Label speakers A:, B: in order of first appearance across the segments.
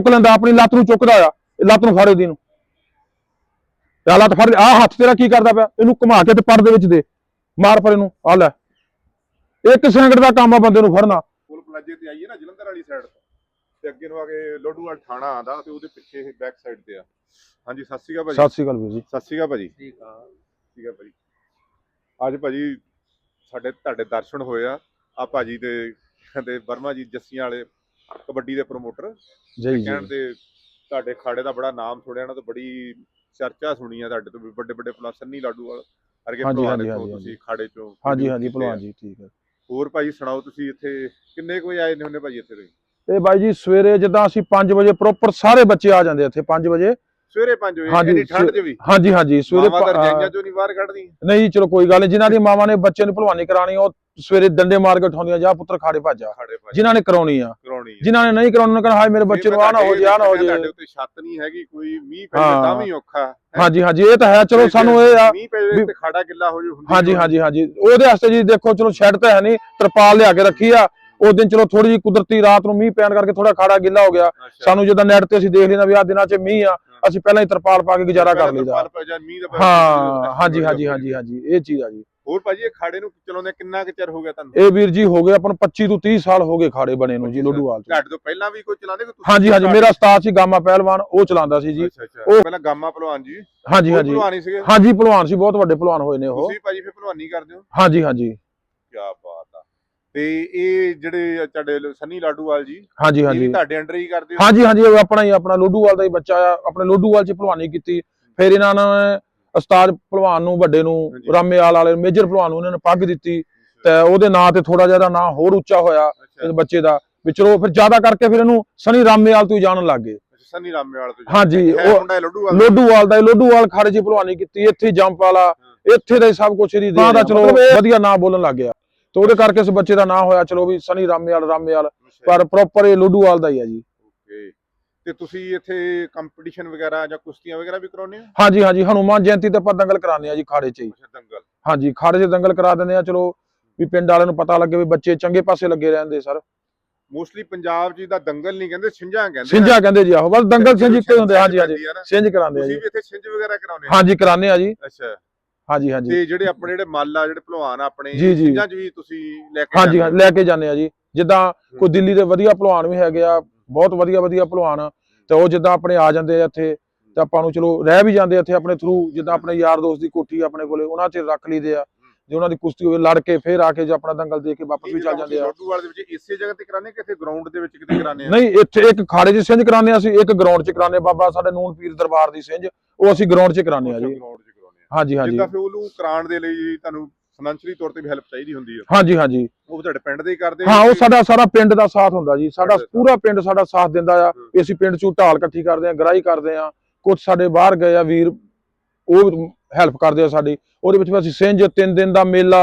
A: ਚੁੱਕ ਲੈਂਦਾ ਆਪਣੀ ਲੱਤ ਨੂੰ ਚੁੱਕਦਾ ਆ ਲੱਤ ਨੂੰ ਫੜ ਇਹਦੀ ਨੂੰ। ਆ ਲੱਤ ਫੜ ਆ ਹੱਥ ਤੇਰਾ ਕੀ ਕਰਦਾ ਪਿਆ? ਇਹਨੂੰ ਘੁਮਾ ਕੇ ਤੇ ਪੜ ਦੇ ਵਿੱਚ ਦੇ। ਮਾਰ ਪਰ ਇਹਨੂੰ ਆ ਲੈ। ਇੱਕ ਸੈਕਿੰਡ ਦਾ ਕੰਮ ਆ ਬੰਦੇ ਨੂੰ ਫੜਨਾ।
B: ਪੁਲ ਪਲਾਜੇ ਤੇ ਆਈਏ ਨਾ ਜਲੰਧਰ ਵਾਲੀ ਸਾਈਡ ਤੋਂ। ਤੇ ਅੱਗੇ ਨੂੰ ਆ ਕੇ ਲੋਡੂਵਾਲ ਥਾਣਾ ਆਂਦਾ ਤੇ ਉਹਦੇ ਪਿੱਛੇ ਬੈਕ ਸਾਈਡ ਤੇ ਆ। ਹਾਂਜੀ ਸਤਿ ਸ਼੍ਰੀ ਅਕਾਲ ਭਾਜੀ।
A: ਸਤਿ ਸ੍ਰੀ ਅਕਾਲ ਵੀਰ ਜੀ।
B: ਸਤਿ ਸ਼੍ਰੀ ਅਕਾਲ ਭਾਜੀ।
C: ਠੀਕ ਆ
B: ਠੀਕ ਹੈ ਭਾਜੀ। ਅੱਜ ਭਾਜੀ ਸਾਡੇ ਤੁਹਾਡੇ ਦਰਸ਼ਨ ਹੋਏ ਆ। ਆ ਭਾਜੀ ਦੇ ਕਹਿੰਦੇ ਵਰਮਾ ਜੀ ਜੱਸੀਆਂ ਵਾਲੇ ਕਬੱਡੀ ਦੇ ਪ੍ਰੋਮੋਟਰ।
A: ਜੈ ਜੀ।
B: ਕਹਿਣ ਤੇ ਤੁਹਾਡੇ ਖਾੜੇ ਦਾ ਬੜਾ ਨਾਮ ਸੁਣਿਆ ਨਾ ਤੇ ਬੜੀ ਚਰਚਾ ਸੁਣੀ ਆ ਤੁਹਾਡੇ ਤੋਂ ਵੀ ਵੱਡੇ ਵੱਡੇ ਭਲਾ ਸੰਨੀ ਲਾਡੂਵਾਲ ਅਰਗੇ
A: ਹਾਂਜੀ,
B: ਭਲਵਾਨ
A: ਹਾਂਜੀ,
B: ਤੁਸੀਂ ਖਾੜੇ ਚੋਂ
A: ਹਾਂਜੀ ਹਾਂਜੀ। ਭਲਵਾਨ ਜੀ ਠੀਕ ਹੈ
B: ਹੋਰ ਭਾਜੀ ਸੁਣਾਓ ਤੁਸੀਂ ਇੱਥੇ ਕਿੰਨੇ ਕੁ ਵਜੇ ਆਏ ਨੇ ਹੁੰਦੇ ਭਾਜੀ ਇੱਥੇ ਤੁਸੀਂ?
A: ਇਹ ਬਾਈ ਜੀ ਸਵੇਰੇ ਜਿੱਦਾਂ ਅਸੀਂ 5 ਵਜੇ ਪ੍ਰੋਪਰ ਸਾਰੇ ਬੱਚੇ ਆ ਜਾਂਦੇ ਇੱਥੇ 5 ਵਜੇ।
B: ਸਵੇਰੇ 5 ਵਜੇ
A: ਹਾਂਜੀ,
B: ਠੰਡ 'ਚ ਵੀ?
A: ਹਾਂਜੀ ਹਾਂਜੀ ਸਵੇਰੇ
B: ਮਾਵਾਂ ਤਾਂ ਰਜਾਈਆਂ ਚੋਂ ਨਹੀਂ ਬਾਹਰ ਕੱਢਦੀ
A: ਨਹੀਂ ਚਲੋ ਕੋਈ ਗੱਲ ਨਹੀਂ ਜਿਨ੍ਹਾਂ ਦੀ ਮਾਵਾਂ ਨੇ ਬੱਚੇ ਨੂੰ ਭਲਵਾਨੀ ਕਰਾਣੀ ਉਹ ਸਵੇਰੇ ਡੰਡੇ ਮਾਰ ਕੇ ਉਠਾਉਂਦੀਆਂ ਜਾ ਪੁੱਤਰ ਖਾੜੇ ਭੱਜਾ
B: ਖਾੜੇ ਭਾਜੀ
A: ਜਿਨ੍ਹਾਂ ਨੇ ਕਰਾਉਣੀ ਆ।
B: ਕਰਾਉਣੀ ਹੈ
A: ਜਿਨ੍ਹਾਂ ਨੇ ਨਹੀਂ ਕਰਾਉਣੀ ਉਹਨਾਂ ਕਹਿੰਦਾ ਹਾਏ ਮੇਰੇ ਬੱਚੇ ਨੂੰ ਆ ਨਾ ਹੋ ਜੇ ਆ ਨਾ ਹੋ ਜੇ
B: ਤੁਹਾਡੇ ਉੱਤੇ ਛੱਤ ਨਹੀਂ ਹੈਗੀ ਕੋਈ ਮੀਂਹ ਪੈ। ਤਾਂ ਵੀ ਔਖਾ ਹੈ।
A: ਹਾਂਜੀ ਹਾਂਜੀ ਇਹ ਤਾਂ ਹੈ। ਚਲੋ ਸਾਨੂੰ ਇਹ ਆ
B: ਮੀਂਹ ਪੈ ਜਾਵੇ ਤੇ ਖਾੜਾ ਗਿੱਲਾ ਹੋ ਜੂ ਹੁੰਦੀ
A: ਹਾਂਜੀ ਹਾਂਜੀ ਹਾਂਜੀ। ਉਹਦੇ ਵਾਸਤੇ ਜੀ ਦੇਖੋ ਚਲੋ ਸ਼ੈੱਡ ਤਾਂ ਹੈ ਨਹੀਂ ਤਰਪਾਲ ਲਿਆ ਕੇ ਰੱਖੀ ਆ। ਉਸ ਦਿਨ ਚਲੋ ਥੋੜੀ ਜਿਹੀ ਕੁਦਰਤੀ ਰਾਤ ਨੂੰ ਮੀਂਹ ਪੈਣ ਕਰਕੇ ਥੋੜਾ ਖਾੜਾ ਗਿੱਲਾ ਹੋ ਗਿਆ। ਸਾਨੂੰ ਜਦੋਂ ਨੈਟ ਤੇ ਅਸੀਂ ਦੇਖ ਲੈਣਾ ਵੀ ਆ ਦਿਨਾਂ 'ਚ ਮੀਂਹ ਆ ਅਸੀਂ ਪਹਿਲਾਂ ਹੀ ਤਰਪਾਲ ਪਾ ਕੇ ਗੁਜ਼ਾਰਾ ਕਰ ਲਈਦਾ।
B: ਜਾ,
A: ਹਾਂ ਹਾਂਜੀ ਹਾਂਜੀ ਹਾਂਜੀ ਹਾਂਜੀ ਇਹ ਚੀਜ਼ ਆ ਜੀ।
B: ਹੋਰ ਭਾਜੀ ਇਹ ਖਾੜੇ ਨੂੰ ਚਲਾਉਂਦੇ ਕਿੰਨਾ ਕੁ ਚਿਰ ਹੋ ਗਿਆ ਤੁਹਾਨੂੰ?
A: ਇਹ ਵੀਰ ਜੀ ਹੋ ਗਏ ਆਪਾਂ ਨੂੰ 25 ਤੋਂ 30 ਸਾਲ ਹੋ ਗਏ ਖਾੜੇ ਬਣੇ ਨੂੰ ਜੀ ਲੋਡੂਵਾਲ ਚ।
B: ਤੁਹਾਡੇ ਤੋਂ ਪਹਿਲਾਂ ਵੀ ਕੋਈ ਚਲਾਉਂਦੇ ਕਿ ਤੁਸੀਂ
A: ਹਾਂਜੀ ਹਾਂਜੀ ਮੇਰਾ ਉਸਤਾਦ ਸੀ ਗਾਮਾ ਪਹਿਲਵਾਨ ਉਹ ਚਲਾਉਂਦਾ ਸੀ ਜੀ। ਉਹ-
B: ਪਹਿਲਾਂ ਗਾਮਾ ਪਹਿਲਵਾਨ ਜੀ?
A: ਹਾਂਜੀ ਹਾਂਜੀ।
B: ਪਹਿਲਵਾਨ ਸੀਗੇ?
A: ਹਾਂਜੀ ਪਹਿਲਵਾਨ ਸੀ ਬਹੁਤ ਵੱਡੇ ਪਹਿਲਵਾਨ ਹੋਏ ਨੇ ਉਹ।
B: ਤੁਸੀਂ ਭਾਜੀ ਫਿਰ ਪਹਿਲਵਾਨੀ ਕਰਦੇ ਹੋ?
A: ਹਾਂਜੀ ਹਾਂਜੀ।
B: ਕੀ ਬਾਤ ਆ। ਤੇ ਇਹ ਜਿਹੜੇ ਤੁਹਾਡੇ ਸੰਨੀ ਲਾਡੂਵਾਲ ਜੀ
A: ਹਾਂਜੀ
B: ਇਹ
A: ਹਾਂਜੀ
B: ਤੁਹਾਡੇ ਅੰਡਰ ਹੀ ਕਰਦੇ ਹੋ?
A: ਹਾਂਜੀ ਹਾਂਜੀ ਆਪਣਾ ਹੀ ਆਪਣਾ ਲੋਡੂਵਾਲ ਦਾ ਹੀ ਬੱਚਾ ਆ। ਆਪਣੇ ਲੋਡੂਵਾਲ ਚ ਪਹਿਲਵਾਨੀ ਕੀਤੀ। ਫਿਰ ਇਹਨਾਂ ਨੇ ਉਸਤਾਦ ਪਹਿਲਵਾਨ ਨੂੰ ਵੱਡੇ ਨੂੰ। ਰਾਮੇਵਾਲ ਵਾਲੇ ਮੇਜਰ ਪਹਿਲਵਾਨ ਨੂੰ ਇਹਨਾਂ ਨੇ ਪੱਗ ਦਿੱਤੀ ਤੇ ਉਹਦੇ ਨਾਂ ਤੇ ਥੋੜਾ ਜਿਹਾ ਨਾਂ ਹੋਰ ਉੱਚਾ ਹੋਇਆ ਇਸ ਬੱਚੇ ਦਾ ਵੀ ਚਲੋ ਫਿਰ ਜ਼ਿਆਦਾ ਕਰਕੇ ਫਿਰ ਇਹਨੂੰ ਸਨੀ ਰਾਮੇਵਾਲ ਤੋਂ ਹੀ ਜਾਣਨ ਲੱਗ ਗਏ।
B: ਸੰਨੀ ਰਾਮੇਵਾਲ ਤੋਂ ਜੀ।
A: ਹਾਂਜੀ ਉਹ
B: ਲੱਡੂਵਾਲ
A: ਦਾ? ਲੋਡੂਵਾਲ ਖਾੜੇ 'ਚ ਭਲਵਾਨੀ ਕੀਤੀ ਇੱਥੇ ਜੰਪ ਵਾਲਾ ਇੱਥੇ ਦਾ ਸਭ ਕੁਝ ਇਹਦੀ ਦੇ ਦਾ। ਚਲੋ ਵਧੀਆ ਨਾਂ ਬੋਲਣ ਲੱਗ ਗਿਆ। ਤੇ ਉਹਦੇ ਕਰਕੇ ਇਸ ਬੱਚੇ ਦਾ ਨਾਂ ਹੋਇਆ ਚਲੋ ਵੀ ਸਨੀ ਰਾਮੇਵਾਲ ਰਾਮੇਵਾਲ ਪਰ ਪ੍ਰੋਪਰ ਇਹ ਲੋਡੂਵਾਲ ਦਾ ਹੀ ਆ ਜੀ।
B: ਤੇ ਤੁਸੀਂ ਇੱਥੇ ਕੰਪੀਟੀਸ਼ਨ ਵਗੈਰਾ ਜਾਂ ਕੁਸ਼ਤੀਆਂ ਵਗੈਰਾ ਵੀ ਕਰਾਉਂਦੇ ਹੋ?
A: ਹਾਂਜੀ ਹਾਂਜੀ ਹਨੂਮਾਨ ਜਯੰਤੀ ਤੇ ਆਪਾਂ ਦੰਗਲ ਕਰਾਉਂਦੇ ਆ ਜੀ ਖਾੜੇ 'ਚ ਹੀ।
B: ਦੰਗਲ।
A: ਹਾਂਜੀ ਖਾੜੇ 'ਚ ਦੰਗਲ ਕਰਾ ਦਿੰਦੇ ਆ ਚਲੋ ਵੀ ਪਿੰਡ ਵਾਲਿਆਂ ਨੂੰ ਪਤਾ ਲੱਗੇ ਵੀ ਬੱਚੇ ਚੰਗੇ ਪਾਸੇ ਲੱਗੇ ਰਹਿੰਦੇ ਸਰ।
B: ਮੋਸਟਲੀ ਪੰਜਾਬ ਜੀ ਦਾ ਦੰਗਲ ਨਹੀਂ ਕਹਿੰਦੇ ਸਿੰਝਾਂ ਕਹਿੰਦੇ ਆ।
A: ਸਿੰਝਾ ਕਹਿੰਦੇ ਜੀ ਆਹੋ ਬਸ ਦੰਗਲ ਸਿੰਝ ਇੱਕੋ ਹੁੰਦੇ ਹਾਂਜੀ ਹਾਂਜੀ
B: ਆ।
A: ਸਿੰਝ ਕਰਾਉਂਦੇ ਆ
B: ਤੁਸੀਂ
A: ਜੀ।
B: ਵੀ ਇੱਥੇ ਸਿੰਝ ਵਗੈਰਾ ਕਰਾਉਂਦੇ ਹੋ?
A: ਹਾਂਜੀ ਕਰਾਉਂਦੇ ਆ ਜੀ।
B: ਅੱਛਾ।
A: ਹਾਂਜੀ ਹਾਂਜੀ।
B: ਤੇ ਜਿਹੜੇ ਆਪਣੇ ਜਿਹੜੇ ਮੱਲ ਆ ਜਿਹੜੇ ਭਲਵਾਨ ਆ ਆਪਣੇ। ਸਿੰਝਾਂ 'ਚ ਵੀ ਤੁਸੀਂ ਲੈ ਕੇ
A: ਹਾਂਜੀ
B: ਜਾਂਦੇ
A: ਹਾਂ
B: ਹੋ?
A: ਲੈ ਕੇ ਜਾਂਦੇ ਆ ਜੀ। ਜਿੱਦਾਂ ਕੋਈ ਦਿੱਲੀ ਦੇ ਵਧੀਆ ਭਲਵਾਨ ਵੀ ਹੈਗੇ ਆ ਬਹੁਤ ਵਧੀਆ ਵਧੀਆ ਭਲਵਾਨ ਤੇ ਉਹ ਜਿੱਦਾਂ ਆਪਣੇ ਆ ਜਾਂਦੇ ਆ ਇੱਥੇ ਤੇ ਆਪਾਂ ਨੂੰ ਚਲੋ ਰਹਿ ਵੀ ਜਾਂਦੇ ਇੱਥੇ ਆਪਣੇ ਥਰੂ ਜਿੱਦਾਂ ਆਪਣੇ ਯਾਰ ਦੋਸਤ ਦੀ ਕੋਠੀ ਆਪਣੇ ਕੋਲੇ ਉਹਨਾਂ 'ਚ ਰੱਖ ਲਈਦੇ ਆ। ਜੇ ਉਹਨਾਂ ਦੀ ਕੁਸ਼ਤੀ ਹੋਵੇ ਲੜ ਕੇ ਫੇਰ ਆ ਕੇ ਜੇ ਆਪਣਾ ਦੰਗਲ ਦੇ ਕੇ ਵਾਪਸ ਵੀ ਚੱਲ ਜਾਂਦੇ ਆ।
B: ਲੋਡੂਵਾਲ ਦੇ ਵਿੱਚ ਇਸੇ ਜਗ੍ਹਾ ਤੇ ਕਰਾਣੇ ਕਿ ਇੱਥੇ ਗਰਾਊਂਡ ਦੇ ਵਿੱਚ ਕਿਤੇ ਕਰਾਣੇ ਆ
A: ਨਹੀਂ ਇੱਥੇ ਇੱਕ ਖਾੜੇ 'ਚ ਸਿੰਝ ਆ ਅਸੀਂ ਇੱਕ ਗਰਾਊਂਡ 'ਚ ਆ। ਬਾਬਾ ਸਾਡੇ ਨੂਨ ਪੀਰ ਦਰਬਾਰ ਦੀ ਸਿੰਝ ਉਹ ਅਸੀਂ ਗਰਾਊਂਡ 'ਚ ਕਰਾਉਂਦੇ ਆ ਜੀ। ਹਾਂਜੀ ਹਾਂਜੀ।
B: ਜਿੱਦਾਂ ਫਿਰ ਉਹਨੂੰ ਕਰਾਉਣ ਦੇ ਲਈ ਤੁਹਾਨੂੰ ਫਾਈਨੈਂਸ਼ੀਅਲੀ ਤੌਰ ਤੇ ਵੀ ਹੈਲਪ ਚਾਹੀਦੀ ਹੁੰਦੀ ਹੈ
A: ਹਾਂਜੀ ਹਾਂਜੀ।
B: ਉਹ ਤੁਹਾਡੇ ਪਿੰਡ ਦੇ ਹੀ ਕਰਦੇ
A: ਹਾਂ ਉਹ ਸਾਡਾ ਸਾਰਾ ਪਿੰਡ ਦਾ ਸਾਥ ਹੁੰਦਾ ਜੀ। ਸਾਡਾ ਪੂਰਾ ਪਿੰਡ ਸਾਡਾ ਸਾਥ ਦਿੰਦਾ ਆ। ਵੀ ਅਸੀਂ ਪਿੰਡ ਚੋਂ ਢਾਲ ਇਕੱਠੀ ਕਰਦੇ ਆ ਗਰਾਈ ਕਰਦੇ ਆ। ਕੁਝ ਸਾਡੇ ਬਾਹਰ ਗਏ ਆ ਵੀਰ ਉਹ ਹੈਲਪ ਕਰਦੇ ਆ ਸਾਡੀ। ਉਹਦੇ ਵਿੱਚ ਵੀ ਅਸੀਂ ਸਿੰਝ ਤਿੰਨ ਦਿਨ ਦਾ ਮੇਲਾ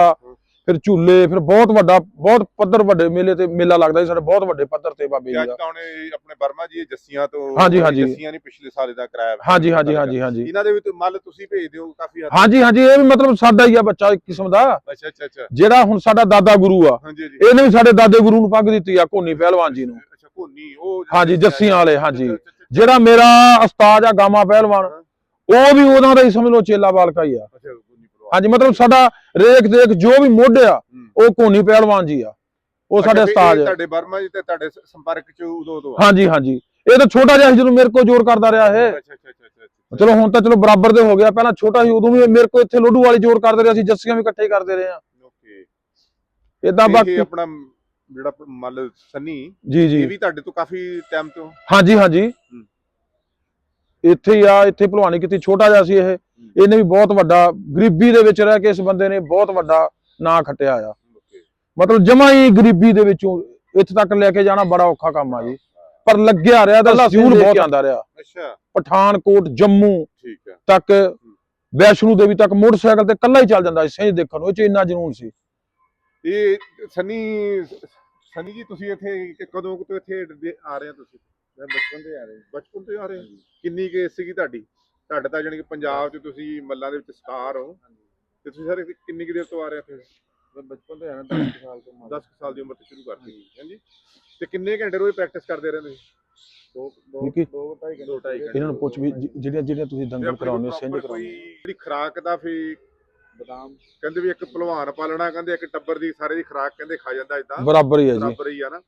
A: ਫਿਰ ਝੂਲੇ ਫਿਰ ਬਹੁਤ ਵੱਡਾ ਬਹੁਤ ਪੱਧਰ ਵੱਡੇ ਮੇਲੇ ਤੇ ਮੇਲਾ ਲੱਗਦਾ ਜੀ ਸਾਡੇ ਬਹੁਤ ਵੱਡੇ ਪੱਧਰ ਤੇ ਬਾਬੇ ਜੀ
B: ਅੱਜ
A: ਦਾ।
B: ਤਾਂ ਉਹਨੇ ਆਪਣੇ ਵਰਮਾ ਜੀ ਜੱਸੀਆਂ ਤੋਂ
A: ਹਾਂਜੀ, ਹਾਂਜੀ।
B: ਜੱਸੀਆਂ ਨੇ ਪਿਛਲੇ ਸਾਲ ਦਾ ਕਰਾਇਆ।
A: ਹਾਂਜੀ ਹਾਂਜੀ ਹਾਂਜੀ ਹਾਂਜੀ।
B: ਇਹਨਾਂ ਦੇ ਵੀ ਮੱਲ ਤੁਸੀਂ ਭੇਜਦੇ ਹੋ ਕਾਫੀ ਹੱਦ
A: ਹਾਂਜੀ ਹਾਂਜੀ ਇਹ ਵੀ ਮਤਲਬ ਸਾਡਾ ਹੀ ਆ ਬੱਚਾ ਇੱਕ ਕਿਸਮ ਦਾ।
B: ਅੱਛਾ ਅੱਛਾ ਅੱਛਾ।
A: ਜਿਹੜਾ ਹੁਣ ਸਾਡਾ ਦਾਦਾ ਗੁਰੂ ਆ।
B: ਹਾਂਜੀ ਜੀ
A: ਇਹਨੇ ਵੀ ਸਾਡੇ ਦਾਦੇ ਗੁਰੂ ਨੂੰ ਪੱਗ ਦਿੱਤੀ ਆ ਕੋਨੀ ਪਹਿਲਵਾਨ ਜੀ ਨੂੰ।
B: ਅੱਛਾ ਕੋਨੀ ਉਹ
A: ਹਾਂਜੀ, ਜੱਸੀਆਂ ਵਾਲੇ, ਹਾਂਜੀ।
B: ਅੱਛਾ, ਅੱਛਾ, ਅੱਛਾ,
A: ਜਿਹੜਾ ਮੇਰਾ ਉਸਤਾਦ ਆ ਗਾਮਾ ਪਹਿਲਵਾਨ ਉਹ ਵੀ ਉਹਨਾਂ ਦਾ ਹੀ ਸਮਝ ਲਓ ਚੇਲਾ ਬਾਲਕਾ ਹੀ ਆ।
B: ਅੱਛਾ।
A: ਹਾਂਜੀ ਮਤਲਬ ਸਾਡਾ ਰੇਖ ਦੇਖ ਜੋ ਵੀ ਮੋਢ ਆ ਉਹ ਕੋਨੀ ਪਹਿਲਵਾਨ ਜੀ ਆ। ਉਹ ਸਾਡੇ ਉਸਤਾਦ ਆ।
B: ਤੁਹਾਡੇ ਵਰਮਾ ਜੀ ਤੇ ਤੁਹਾਡੇ ਸੰਪਰਕ ਚ ਉਦੋਂ ਤੋਂ
A: ਹਾਂਜੀ ਹਾਂਜੀ। ਇਹ ਤਾਂ ਛੋਟਾ ਜਿਹਾ ਸੀ ਜਦੋਂ ਮੇਰੇ ਕੋਲ ਜ਼ੋਰ ਕਰਦਾ ਰਿਹਾ ਇਹ।
B: ਅੱਛਾ ਅੱਛਾ ਅੱਛਾ ਅੱਛਾ, ਅੱਛਾ।
A: ਚਲੋ ਹੁਣ ਤਾਂ ਚਲੋ ਬਰਾਬਰ ਦੇ ਹੋ ਗਿਆ। ਪਹਿਲਾਂ ਛੋਟਾ ਸੀ ਉਦੋਂ ਵੀ ਇਹ ਮੇਰੇ ਕੋਲ ਇੱਥੇ ਲੋਡੂ ਵਾਲੀ ਜ਼ੋਰ ਕਰਦੇ ਰਿਹਾ ਸੀ ਜੱਸੀਆਂ ਵੀ ਇਕੱਠੇ ਕਰਦੇ ਰਹੇ ਆ।
B: ਓਕੇ।
A: ਇਦਾਂ
B: ਇਹ
A: ਬਾਕੀ
B: ਆਪਣਾ ਜਿਹੜਾ ਮੱਲ ਸੰਨੀ
A: ਜੀ
B: ਇਹ
A: ਜੀ
B: ਵੀ ਤੁਹਾਡੇ ਤੋਂ ਕਾਫੀ ਟਾਈਮ ਤੋਂ?
A: ਹਾਂਜੀ ਹਾਂਜੀ। ਇੱਥੇ ਹੀ ਆ ਇੱਥੇ ਭਲਵਾਨੀ ਕੀਤੀ ਛੋਟਾ ਜਿਹਾ ਸੀ ਇਹ। ਇਹਨੇ ਵੀ ਬਹੁਤ ਵੱਡਾ ਗਰੀਬੀ ਦੇ ਵਿੱਚ ਰਹਿ ਕੇ ਇਸ ਬੰਦੇ ਨੇ ਬਹੁਤ ਵੱਡਾ ਨਾਂ ਖੱਟਿਆ ਆ। ਮਤਲਬ ਜਮਾ ਹੀ ਗਰੀਬੀ ਦੇ ਵਿੱਚੋਂ ਇੱਥੇ ਤੱਕ ਲੈ ਕੇ ਜਾਣਾ ਬੜਾ ਔਖਾ ਕੰਮ ਆ ਜੀ। ਪਰ ਲੱਗਿਆ ਰਿਹਾ ਤਾਂ ਸਿਊਲ ਬਹੁਤ ਆਂਦਾ ਰਿਹਾ।
B: ਅੱਛਾ।
A: ਪਠਾਨਕੋਟ ਜੰਮੂ
B: ਠੀਕ ਹੈ
A: ਤੱਕ ਵੈਸ਼ਨੂ ਦੇਵੀ ਤੱਕ ਮੋਟਰਸਾਈਕਲ ਤੇ ਕੱਲਾ ਹੀ ਚੱਲ ਜਾਂਦਾ ਸੀ ਸਿੰਝ ਦੇਖਣ ਨੂੰ ਇਹ ਚ ਇੰਨਾ ਜਨੂਨ ਸੀ।
B: ਇਹ ਸਨੀ ਸਨੀ ਜੀ ਤੁਸੀਂ ਇੱਥੇ ਕਦੋਂ ਕੁ ਤੋਂ ਇੱਥੇ ਆ ਰਹੇ ਹੋ ਤੁਸੀਂ?
C: ਮੈਂ ਬਚਪਨ ਤੋਂ ਹੀ ਆ ਰਿਹਾ
B: ਬਚਪਨ ਤੋਂ ਹੀ ਆ ਰਹੇ ਹੋ? ਕਿੰਨੀ ਕੇ ਸੀਗੀ ਤੁਹਾਡੀ? ਤੁਹਾਡਾ ਤਾਂ ਜਾਣੀ ਕਿ ਪੰਜਾਬ 'ਚ ਤੁਸੀਂ ਮੱਲਾਂ ਦੇ ਵਿੱਚ ਸਟਾਰ ਹੋ। ਤੇ ਤੁਸੀਂ ਸਾਰੇ ਕਿੰਨੀ ਕੁ ਦੇਰ ਤੋਂ ਆ ਰਹੇ ਹੋ ਫਿਰ
C: ਮੈਂ ਬਚਪਨ ਤੋਂ ਹੀ ਆ ਰਿਹਾ 10 ਸਾਲ ਤੋਂ
B: 10 ਸਾਲ ਦੀ ਉਮਰ ਤੋਂ ਸ਼ੁਰੂ ਕਰਤੀ। ਹਾਂਜੀ। ਤੇ ਕਿੰਨੇ ਘੰਟੇ ਰੋਜ਼ ਪ੍ਰੈਕਟਿਸ ਕਰਦੇ ਰਹਿੰਦੇ ਸੀ?
C: ਦੋ ਦੋ ਦੋ ਢਾਈ ਘੰਟੇ।
B: ਦੋ ਢਾਈ ਘੰਟੇ।
A: ਇਹਨਾਂ ਨੂੰ ਪੁੱਛ ਵੀ ਜਿ- ਜਿਹੜੀਆਂ ਜਿਹੜੀਆਂ ਤੁਸੀਂ ਦੰਗਲ
B: ਆਪਣੇ
A: ਕਰਾਉਂਦੇ ਹੋ ਸਿੰਝ
B: proper
A: ਕਰਾਉਂਦੇ ਹੋ।
B: ਜਿਹੜੀ ਖਰਾਕ ਦਾ ਫੇ
C: ਬਦਾਮ।
B: ਕਹਿੰਦੇ ਵੀ ਇੱਕ ਭਲਵਾਨ ਪਾਲਣਾ ਕਹਿੰਦੇ ਇੱਕ ਟੱਬਰ ਦੀ ਸਾਰੇ ਦੀ ਖਰਾਕ ਕਹਿੰਦੇ ਖਾ ਜਾਂਦਾ ਇਦਾਂ
A: ਬਰਾਬਰ ਹੀ ਹੈ ਜੀ।
B: ਬਰਾਬਰ ਹੀ ਆ ਨਾ।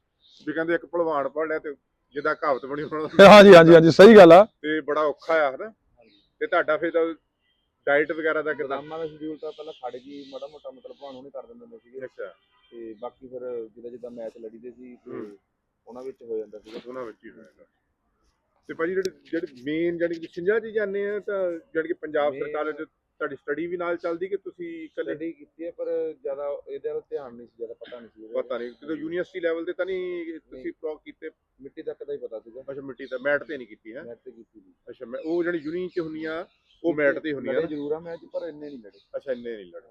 B: ਵੀ ਕਹਿੰਦੇ ਇੱਕ ਭਲਵਾਨ ਪੜ ਲਿਆ ਤੇ ਜਿੱਦਾਂ ਕਹਾਵਤ ਬਣੀ ਦਾ।
A: ਹਾਂਜੀ ਹਾਂਜੀ ਹਾਂਜੀ ਸਹੀ ਗੱਲ ਆ।
B: ਤੇ ਬੜਾ ਔਖਾ ਆ ਹਨਾ? ਤੇ ਤੁਹਾਡਾ ਫਿਰ ਡਾਈਟ ਵਗੈਰਾ ਦਾ ਕਿਦਾਂ?
C: ਦਾ ਸ਼ਡਿਊਲ ਤਾਂ ਪਹਿਲਾਂ ਖੜ ਗਈ ਮਾੜਾ ਮੋਟਾ ਮਤਲਬ ਭਾਣ ਹੁਣੇ ਕਰ ਦਿੰਦੇ ਹੁੰਦੇ ਸੀਗੇ।
B: ਅੱਛਾ।
C: ਤੇ ਬਾਕੀ ਫਿਰ ਜਿੱਦਾਂ ਜਿੱਦਾਂ ਮੈਚ ਲੜੀਦੇ ਸੀ ਤੇ। ਉਹਨਾਂ ਵਿੱਚ ਹੋ ਜਾਂਦਾ ਸੀਗਾ।
B: ਉਹਨਾਂ ਵਿੱਚ ਹੀ ਹੋਏਗਾ ਤੇ ਭਾਜੀ ਜਿਹੜੇ ਜਿਹੜੇ ਮੇਨ ਜਾਨੀ ਕਿ ਸਿੰਜਾ ਜੀ ਜਾਂਦੇ ਆ ਤਾਂ ਜਾਨੀ ਕਿ ਪੰਜਾਬ ਸਰਕਾਰ ਵਿੱਚ ਤੁਹਾਡੀ ਸਟੱਡੀ ਵੀ ਨਾਲ ਚੱਲਦੀ ਕਿ ਤੁਸੀਂ ਇਕੱਲੇ?
C: ਸਟੱਡੀ ਕੀਤੀ ਹੈ ਪਰ ਜ਼ਿਆਦਾ ਇਹਦੇ ਵੱਲ ਧਿਆਨ ਨਹੀਂ ਸੀ ਜ਼ਿਆਦਾ ਪਤਾ ਨਹੀਂ ਸੀ ਇਹਦੇ
B: ਪਤਾ ਨਹੀਂ ਕਿਤੇ ਯੂਨੀਵਰਸਿਟੀ ਲੈਵਲ ਤੇ ਤਾਂ ਨਹੀਂ ਤੁਸੀਂ ਪ੍ਰੋਗ ਕੀਤੇ।
C: ਮਿੱਟੀ ਤੱਕ ਦਾ ਹੀ ਪਤਾ ਸੀਗਾ।
B: ਅੱਛਾ ਮਿੱਟੀ ਦਾ ਮੈਟ ਤੇ ਨਹੀਂ ਕੀਤੀ ਹੈ?
C: ਮੈਚ ਤੇ ਕੀਤੀ ਸੀ।
B: ਅੱਛਾ ਮੈਂ ਉਹ ਜਿਹੜੀ ਯੂਨੀ ਚ ਹੁੰਦੀਆਂ ਉਹ ਮੈਟ ਤੇ ਹੁੰਦੀਆਂ
C: ਲੜੇ
B: ਨਾ?
C: ਜ਼ਰੂਰ ਆ ਮੈਚ ਪਰ ਇੰਨੇ ਨਹੀਂ ਲੜੇ।
B: ਅੱਛਾ ਇੰਨੇ ਨਹੀਂ ਲੜੇ।